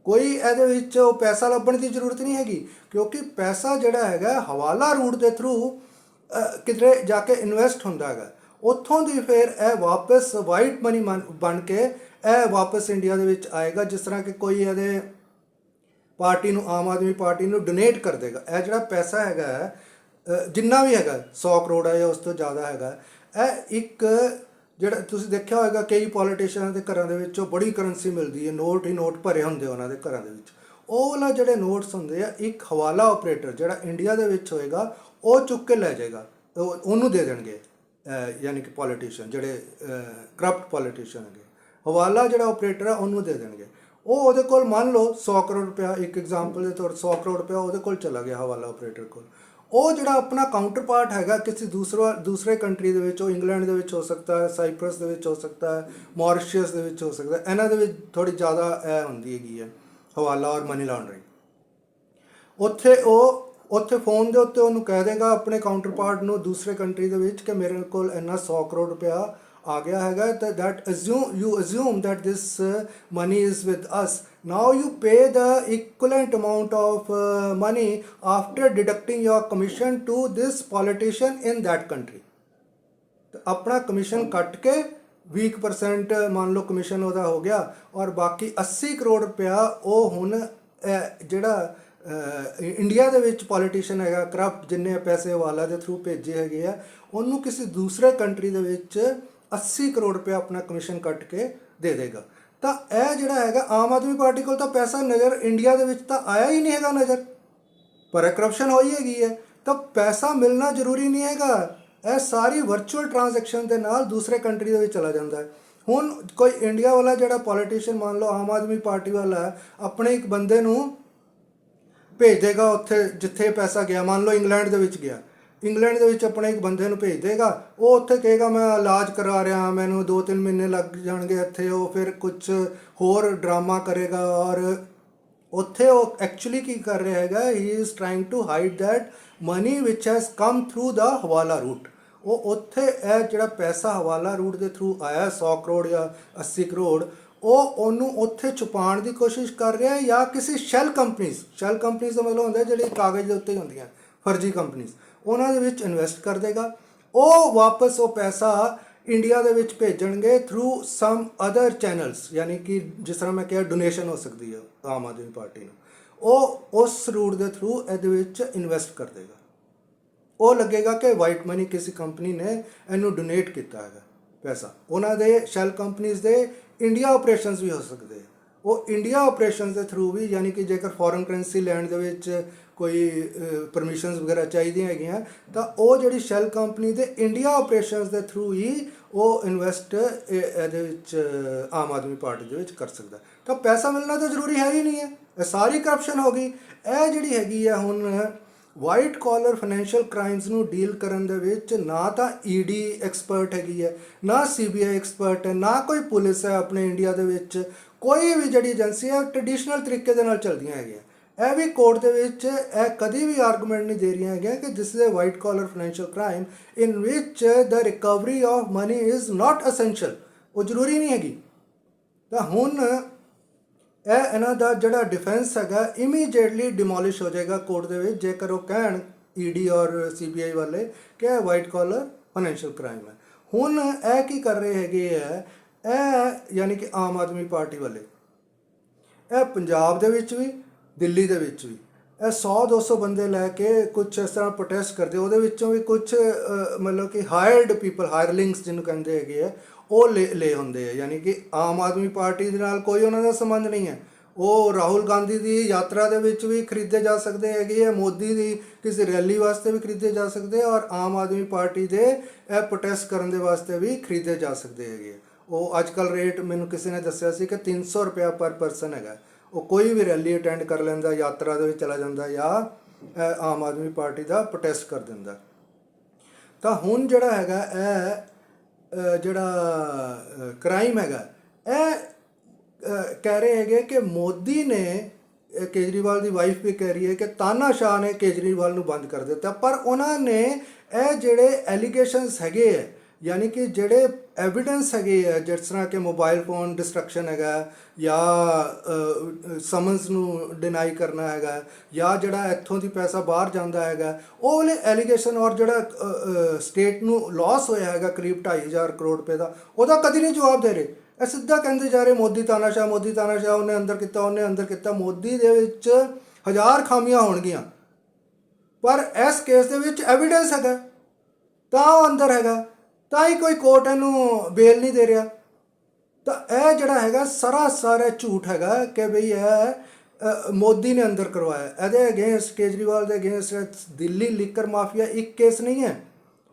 ਕੋਈ ਇਹਦੇ ਵਿੱਚ ਉਹ ਪੈਸਾ ਲੱਭਣ ਦੀ ਜ਼ਰੂਰਤ ਨਹੀਂ ਹੈਗੀ, ਕਿਉਂਕਿ ਪੈਸਾ ਜਿਹੜਾ ਹੈਗਾ ਹਵਾਲਾ ਰੂਟ ਦੇ ਥਰੂ ਕਿਧਰੇ ਜਾ ਕੇ ਇਨਵੈਸਟ ਹੁੰਦਾ ਹੈਗਾ। ਉੱਥੋਂ ਦੀ ਫਿਰ ਇਹ ਵਾਪਸ ਵਾਈਟ ਮਨੀ ਬਣ ਕੇ ਇਹ ਵਾਪਸ ਇੰਡੀਆ ਦੇ ਵਿੱਚ ਆਏਗਾ ਜਿਸ ਤਰ੍ਹਾਂ ਕਿ ਕੋਈ ਇਹਦੇ ਪਾਰਟੀ ਨੂੰ ਆਮ ਆਦਮੀ ਪਾਰਟੀ ਨੂੰ ਡੋਨੇਟ ਕਰ ਦੇਗਾ। ਇਹ ਜਿਹੜਾ ਪੈਸਾ ਹੈਗਾ ਹੈ, ਜਿੰਨਾ ਵੀ ਹੈਗਾ 100 ਕਰੋੜ ਹੈ ਜਾਂ ਉਸ ਤੋਂ ਜ਼ਿਆਦਾ ਹੈਗਾ ਇਹ ਇੱਕ ਜਿਹੜਾ ਤੁਸੀਂ ਦੇਖਿਆ ਹੋਵੇਗਾ ਕਈ ਪੋਲੀਟੀਸ਼ੀਅਨਾਂ ਦੇ ਘਰਾਂ ਦੇ ਵਿੱਚੋਂ ਬੜੀ ਕਰੰਸੀ ਮਿਲਦੀ ਹੈ ਨੋਟ ਹੀ ਨੋਟ ਭਰੇ ਹੁੰਦੇ ਉਹਨਾਂ ਦੇ ਘਰਾਂ ਦੇ ਵਿੱਚ। ਉਹ ਵਾਲਾ ਜਿਹੜੇ ਨੋਟਸ ਹੁੰਦੇ ਆ ਇੱਕ ਹਵਾਲਾ ਆਪਰੇਟਰ ਜਿਹੜਾ ਇੰਡੀਆ ਦੇ ਵਿੱਚ ਹੋਏਗਾ ਉਹ ਚੁੱਕ ਕੇ ਲੈ ਜਾਏਗਾ ਉਹਨੂੰ ਦੇ ਦੇਣਗੇ। ਯਾਨੀ ਕਿ ਪੋਲੀਟੀਸ਼ੀਅਨ ਜਿਹੜੇ ਕਰਪਟ ਪੋਲੀਟੀਸ਼ੀਅਨ ਹੈਗੇ, ਹਵਾਲਾ ਜਿਹੜਾ ਆਪਰੇਟਰ ਆ ਉਹਨੂੰ ਦੇ ਦੇਣਗੇ। ਉਹ ਉਹਦੇ ਕੋਲ ਮੰਨ ਲਓ 100 ਕਰੋੜ ਰੁਪਇਆ, ਇੱਕ ਐਗਜ਼ਾਮਪਲ ਦੇ ਤੌਰ 100 ਕਰੋੜ ਰੁਪਇਆ ਉਹਦੇ ਕੋਲ ਚਲਾ ਗਿਆ ਹਵਾਲਾ ਆਪਰੇਟਰ ਕੋਲ। ਉਹ ਜਿਹੜਾ ਆਪਣਾ ਕਾਊਂਟਰ ਪਾਰਟ ਹੈਗਾ ਕਿਸੇ ਦੂਸਰਾ, ਦੂਸਰੇ ਕੰਟਰੀ ਦੇ ਵਿੱਚ, ਉਹ ਇੰਗਲੈਂਡ ਦੇ ਵਿੱਚ ਹੋ ਸਕਦਾ ਹੈ ਸਾਈਪਰਸ ਦੇ ਵਿੱਚ ਹੋ ਸਕਦਾ ਹੈ ਮੌਰੀਸ਼ੀਅਸ ਦੇ ਵਿੱਚ ਹੋ ਸਕਦਾ ਹੈ, ਇਹਨਾਂ ਦੇ ਵਿੱਚ ਥੋੜੀ ਜ਼ਿਆਦਾ ਇਹ ਹੁੰਦੀ ਹੈਗੀ ਹੈ, ਹਵਾਲਾ ਔਰ ਮਨੀ ਲਾਂਡਰਿੰਗ ਉੱਥੇ ਉਹ ਉੱਥੇ ਫੋਨ ਦੇ ਉੱਤੇ ਉਹਨੂੰ ਕਹਿ ਦੇਗਾ ਆਪਣੇ ਕਾਊਂਟਰ ਪਾਰਟ ਨੂੰ ਦੂਸਰੇ ਕੰਟਰੀ ਦੇ ਵਿੱਚ ਕਿ ਮੇਰੇ ਕੋਲ ਇੰਨਾ 100 ਕਰੋੜ ਰੁਪਇਆ ਆ ਗਿਆ ਹੈਗਾ ਤਾਂ that assume you assume that this money is with us now you pay the equivalent amount of uh, money after deducting your commission to this politician in that country. ਆਪਣਾ ਕਮਿਸ਼ਨ ਕੱਟ ਕੇ 20% uh, ਮੰਨ ਲਓ commission ਉਹਦਾ ਹੋ ਗਿਆ ਔਰ ਬਾਕੀ 80 ਕਰੋੜ ਰੁਪਇਆ ਉਹ ਹੁਣ ਜਿਹੜਾ ਇੰਡੀਆ ਦੇ ਵਿੱਚ ਪੋਲੀਟੀਸ਼ੀਅਨ ਹੈਗਾ ਕਰਪਟ ਜਿੰਨੇ ਪੈਸੇ ਵਾਲਾ ਦੇ ਥਰੂ ਭੇਜੇ ਹੈਗੇ ਆ, ਉਹਨੂੰ ਕਿਸੇ ਦੂਸਰੇ ਕੰਟਰੀ ਦੇ ਵਿੱਚ 80 ਕਰੋੜ ਰੁਪਇਆ ਆਪਣਾ ਕਮਿਸ਼ਨ ਕੱਟ ਕੇ ਦੇ ਦੇਗਾ। ਤਾਂ ਇਹ ਜਿਹੜਾ ਹੈਗਾ, ਆਮ ਆਦਮੀ ਪਾਰਟੀ ਕੋਲ ਤਾਂ ਪੈਸਾ ਨਜ਼ਰ ਇੰਡੀਆ ਦੇ ਵਿੱਚ ਤਾਂ ਆਇਆ ਹੀ ਨਹੀਂ ਹੈਗਾ ਨਜ਼ਰ। ਪਰ ਕਰਪਸ਼ਨ ਹੋਈ ਹੈਗੀ ਹੈ। ਤਾਂ ਪੈਸਾ ਮਿਲਣਾ ਜ਼ਰੂਰੀ ਨਹੀਂ ਹੈਗਾ। ਇਹ ਸਾਰੀ ਵਰਚੁਅਲ ਟ੍ਰਾਂਜੈਕਸ਼ਨ ਦੇ ਨਾਲ ਦੂਸਰੇ ਕੰਟਰੀ ਦੇ ਵਿੱਚ ਚਲਾ ਜਾਂਦਾ ਹੈ। ਹੁਣ ਕੋਈ ਇੰਡੀਆ ਵਾਲਾ ਜਿਹੜਾ ਪੋਲੀਟੀਸ਼ੀਅਨ ਮੰਨ ਲਓ, ਆਮ ਆਦਮੀ ਪਾਰਟੀ ਵਾਲਾ ਆਪਣੇ ਇੱਕ ਬੰਦੇ ਨੂੰ ਭੇਜ ਦੇਗਾ ਉੱਥੇ, ਜਿੱਥੇ ਪੈਸਾ ਗਿਆ। ਮੰਨ ਲਓ ਇੰਗਲੈਂਡ ਦੇ ਵਿੱਚ ਗਿਆ। ਇੰਗਲੈਂਡ ਦੇ ਵਿੱਚ ਆਪਣੇ ਇੱਕ ਬੰਦੇ ਨੂੰ ਭੇਜ ਦੇਗਾ। ਉਹ ਉੱਥੇ ਕਹੇਗਾ, ਮੈਂ ਇਲਾਜ ਕਰਾ ਰਿਹਾ ਮੈਨੂੰ 2-3 ਮਹੀਨੇ ਲੱਗ ਜਾਣਗੇ ਇੱਥੇ। ਉਹ ਫਿਰ ਕੁਝ ਹੋਰ ਡਰਾਮਾ ਕਰੇਗਾ। ਔਰ ਉੱਥੇ ਉਹ ਐਕਚੁਅਲੀ ਕੀ ਕਰ ਰਿਹਾ ਹੈਗਾ he is trying to hide that money which has come through the hawala route ਉਹ ਉੱਥੇ ਇਹ ਜਿਹੜਾ ਪੈਸਾ ਹਵਾਲਾ ਰੂਟ ਦੇ ਥਰੂ ਆਇਆ 100 ਕਰੋੜ ਜਾਂ 80 ਕਰੋੜ ਉਹ ਉਹਨੂੰ ਉੱਥੇ ਛੁਪਾਉਣ ਦੀ ਕੋਸ਼ਿਸ਼ ਕਰ ਰਿਹਾ ਹੈ ਜਾਂ ਕਿਸੇ ਸ਼ੈਲ ਕੰਪਨੀਆਂ ਸ਼ੈਲ ਕੰਪਨੀਆਂ ਦਾ ਮਤਲਬ ਹੁੰਦਾ ਹੈ ਜਿਹੜੀ ਕਾਗਜ਼ ਦੇ ਉੱਤੇ ਹੀ ਹੁੰਦੀਆਂ, ਫਰਜ਼ੀ ਕੰਪਨੀਆਂ ਉਹਨਾਂ ਦੇ ਵਿੱਚ ਇਨਵੈਸਟ ਕਰ ਦੇਗਾ। ਉਹ ਵਾਪਸ ਉਹ ਪੈਸਾ ਇੰਡੀਆ ਦੇ ਵਿੱਚ ਭੇਜਣਗੇ ਥਰੂ ਸਮ ਅਦਰ ਚੈਨਲਸ ਯਾਨੀ ਕਿ ਜਿਸ ਤਰ੍ਹਾਂ ਮੈਂ ਕਿਹਾ ਡੋਨੇਸ਼ਨ ਹੋ ਸਕਦੀ ਹੈ ਆਮ ਆਦਮੀ ਪਾਰਟੀ ਨੂੰ। ਉਹ ਉਸ ਰੂਟ ਦੇ ਥਰੂ ਇਹਦੇ ਵਿੱਚ ਇਨਵੈਸਟ ਕਰ ਦੇਗਾ। ਉਹ ਲੱਗੇਗਾ ਕਿ ਵਾਈਟ ਮਨੀ ਕਿਸੇ ਕੰਪਨੀ ਨੇ ਇਹਨੂੰ ਡੋਨੇਟ ਕੀਤਾ ਹੈਗਾ ਪੈਸਾ। ਉਹਨਾਂ ਦੇ ਸ਼ੈਲ ਕੰਪਨੀਆਂ ਦੇ ਇੰਡੀਆ ਆਪਰੇਸ਼ਨਸ ਵੀ ਹੋ ਸਕਦੇ ਉਹ ਇੰਡੀਆ ਆਪਰੇਸ਼ਨਸ ਦੇ ਥਰੂ ਵੀ ਯਾਨੀ ਕਿ ਜੇਕਰ ਫੋਰਨ ਕਰੰਸੀ ਲੈਣ ਦੇ ਵਿੱਚ ਕੋਈ ਪਰਮਿਸ਼ਨਸ ਵਗੈਰਾ ਚਾਹੀਦੀਆਂ ਹੈਗੀਆਂ, ਤਾਂ ਉਹ ਜਿਹੜੀ ਸ਼ੈਲ ਕੰਪਨੀ ਦੇ ਇੰਡੀਆ ਆਪਰੇਸ਼ਨਸ ਦੇ ਥਰੂ ਹੀ ਉਹ ਇਨਵੈਸਟ ਇਹਦੇ ਵਿੱਚ ਆਮ ਆਦਮੀ ਪਾਰਟੀ ਦੇ ਵਿੱਚ ਕਰ ਸਕਦਾ। ਤਾਂ ਪੈਸਾ ਮਿਲਣਾ ਤਾਂ ਜ਼ਰੂਰੀ ਹੈ ਹੀ ਨਹੀਂ ਹੈ। ਇਹ ਸਾਰੀ ਕਰਪਸ਼ਨ ਹੋ ਗਈ। ਇਹ ਜਿਹੜੀ ਹੈਗੀ ਆ ਹੁਣ ਵਾਈਟ ਕਾਲਰ ਫਾਈਨੈਂਸ਼ੀਅਲ ਕ੍ਰਾਈਮਸ ਨੂੰ ਡੀਲ ਕਰਨ ਦੇ ਵਿੱਚ ਨਾ ਤਾਂ ਈਡੀ ਐਕਸਪਰਟ ਹੈਗੀ ਹੈ, ਨਾ ਸੀਬੀਆਈ ਐਕਸਪਰਟ ਹੈ, ਨਾ ਕੋਈ ਪੁਲਿਸ ਹੈ ਆਪਣੇ ਇੰਡੀਆ ਦੇ ਵਿੱਚ, ਕੋਈ ਵੀ ਜਿਹੜੀ ਏਜੰਸੀ ਹੈ ਟ੍ਰੈਡੀਸ਼ਨਲ ਤਰੀਕੇ ਦੇ ਨਾਲ ਚੱਲਦੀਆਂ ਹੈਗੀਆਂ। ਇਹ ਵੀ ਕੋਰਟ ਦੇ ਵਿੱਚ ਇਹ ਕਦੀ ਵੀ ਆਰਗੂਮੈਂਟ ਨਹੀਂ ਦੇ ਰਹੀਆਂ ਹੈਗੀਆਂ ਕਿ this is a white collar financial crime in which the recovery of money is not essential ਉਹ ਜ਼ਰੂਰੀ ਨਹੀਂ ਹੈਗੀ। ਤਾਂ ਹੁਣ ਇਹ ਇਹਨਾਂ ਦਾ ਜਿਹੜਾ ਡਿਫੈਂਸ ਹੈਗਾ ਇਮੀਡੀਏਟਲੀ ਡਿਮੋਲਿਸ਼ ਹੋ ਜਾਏਗਾ ਕੋਰਟ ਦੇ ਵਿੱਚ, ਜੇਕਰ ਉਹ ਕਹਿਣ ਈਡੀ ਔਰ ਸੀਬੀਆਈ ਵਾਲੇ ਕਿ ਇਹ ਵਾਈਟ ਕਾਲਰ ਫਾਈਨੈਂਸ਼ੀਅਲ ਕ੍ਰਾਈਮ ਹੈ। ਹੁਣ ਇਹ ਕੀ ਕਰ ਰਹੇ ਹੈਗੇ ਹੈ, ਇਹ ਯਾਨੀ ਕਿ ਆਮ ਆਦਮੀ ਪਾਰਟੀ ਵਾਲੇ, ਇਹ ਪੰਜਾਬ ਦੇ ਵਿੱਚ ਵੀ, ਦਿੱਲੀ ਦੇ ਵਿੱਚ ਵੀ, ਇਹ 100 200 ਬੰਦੇ ਲੈ ਕੇ ਕੁਝ ਇਸ ਤਰ੍ਹਾਂ ਪ੍ਰੋਟੈਸਟ ਕਰਦੇ, ਉਹਦੇ ਵਿੱਚੋਂ ਵੀ ਕੁਝ ਮਤਲਬ ਕਿ ਹਾਇਰਡ ਪੀਪਲ ਹਾਇਰਲਿੰਗਸ ਜਿਹਨੂੰ ਕਹਿੰਦੇ ਹੈਗੇ ਆ ਉਹ ਲੈ ਲੈ ਹੁੰਦੇ ਆ, ਯਾਨੀ ਕਿ ਆਮ ਆਦਮੀ ਪਾਰਟੀ ਦੇ ਨਾਲ ਕੋਈ ਉਹਨਾਂ ਦਾ ਸੰਬੰਧ ਨਹੀਂ ਹੈ। ਉਹ ਰਾਹੁਲ ਗਾਂਧੀ ਦੀ ਯਾਤਰਾ ਦੇ ਵਿੱਚ ਵੀ ਖਰੀਦੇ ਜਾ ਸਕਦੇ ਹੈਗੇ ਆ, ਮੋਦੀ ਦੀ ਕਿਸੇ ਰੈਲੀ ਵਾਸਤੇ ਵੀ ਖਰੀਦੇ ਜਾ ਸਕਦੇ ਔਰ ਆਮ ਆਦਮੀ ਪਾਰਟੀ ਦੇ ਇਹ ਪ੍ਰੋਟੈਸਟ ਕਰਨ ਦੇ ਵਾਸਤੇ ਵੀ ਖਰੀਦੇ ਜਾ ਸਕਦੇ ਹੈਗੇ ਆ। ਉਹ ਅੱਜ ਕੱਲ ਰੇਟ ਮੈਨੂੰ ਕਿਸੇ ਨੇ ਦੱਸਿਆ ਸੀ ਕਿ 300 ਰੁਪਇਆ ਪਰ ਪਰਸਨ ਹੈਗਾ। ਉਹ ਕੋਈ ਵੀ ਰੈਲੀ ਅਟੈਂਡ ਕਰ ਲੈਂਦਾ, ਯਾਤਰਾ ਦੇ ਵਿੱਚ ਚਲਾ ਜਾਂਦਾ ਜਾਂ ਆਮ ਆਦਮੀ ਪਾਰਟੀ ਦਾ ਪ੍ਰੋਟੈਸਟ ਕਰ ਦਿੰਦਾ। ਤਾਂ ਹੁਣ ਜਿਹੜਾ ਹੈਗਾ ਇਹ ਜਿਹੜਾ ਕ੍ਰਾਈਮ ਹੈਗਾ, ਇਹ ਕਹਿ ਰਹੇ ਹੈਗੇ ਕਿ ਮੋਦੀ ਨੇ ਕੇਜਰੀਵਾਲ ਦੀ ਵਾਈਫ ਵੀ ਕਹਿ ਰਹੀ ਹੈ ਕਿ ਤਾਨਾਸ਼ਾਹ ਨੇ ਕੇਜਰੀਵਾਲ ਨੂੰ ਬੰਦ ਕਰ ਦਿੱਤਾ। ਪਰ ਉਹਨਾਂ ਨੇ ਇਹ ਜਿਹੜੇ ਐਲੀਗੇਸ਼ਨਸ ਹੈਗੇ ਹੈ, ਯਾਨੀ ਕਿ ਜਿਹੜੇ ਐਵੀਡੈਂਸ ਹੈਗੇ ਹੈ ਜਿਸ ਤਰ੍ਹਾਂ ਕਿ ਮੋਬਾਈਲ ਫੋਨ ਡਿਸਟਰਕਸ਼ਨ ਹੈਗਾ, ਜਾਂ ਸਮਨਸ ਨੂੰ ਡਿਨਾਈ ਕਰਨਾ ਹੈਗਾ, ਜਾਂ ਜਿਹੜਾ ਇੱਥੋਂ ਦੀ ਪੈਸਾ ਬਾਹਰ ਜਾਂਦਾ ਹੈਗਾ, ਉਹ ਵਾਲੇ ਐਲੀਗੇਸ਼ਨ ਔਰ ਜਿਹੜਾ ਸਟੇਟ ਨੂੰ ਲਾਸ ਹੋਇਆ ਹੈਗਾ ਕਰੀਬ 2500 ਕਰੋੜ ਰੁਪਏ ਦਾ, ਉਹਦਾ ਕਦੀ ਨਹੀਂ ਜਵਾਬ ਦੇ ਰਹੇ। ਇਹ ਸਿੱਧਾ ਕਹਿੰਦੇ ਜਾ ਰਹੇ, ਮੋਦੀ ਤਾਨਾਸ਼ਾਹ ਮੋਦੀ ਤਾਨਾਸ਼ਾਹ ਉਹਨੇ ਅੰਦਰ ਕੀਤਾ, ਉਹਨੇ ਅੰਦਰ ਕੀਤਾ, ਮੋਦੀ ਦੇ ਵਿੱਚ ਹਜ਼ਾਰ ਖਾਮੀਆਂ ਹੋਣਗੀਆਂ। ਪਰ ਇਸ ਕੇਸ ਦੇ ਵਿੱਚ ਐਵੀਡੈਂਸ ਹੈਗਾ, ਤਾਂ ਉਹ ਅੰਦਰ ਹੈਗਾ। ਤਾਂ ਹੀ ਕੋਈ ਕੋਰਟ ਇਹਨੂੰ ਬੇਲ ਨਹੀਂ ਦੇ ਰਿਹਾ। ਤਾਂ ਇਹ ਜਿਹੜਾ ਹੈਗਾ, ਸਰਾਸਰ ਇਹ ਝੂਠ ਹੈਗਾ ਕਿ ਬਈ ਇਹ ਮੋਦੀ ਨੇ ਅੰਦਰ ਕਰਵਾਇਆ। ਇਹਦੇ ਅਗੇਂਸਟ ਕੇਜਰੀਵਾਲ ਦੇ ਅਗੇਂਸਟ ਦਿੱਲੀ ਲਿਕਰ ਮਾਫੀਆ ਇੱਕ ਕੇਸ ਨਹੀਂ ਹੈ।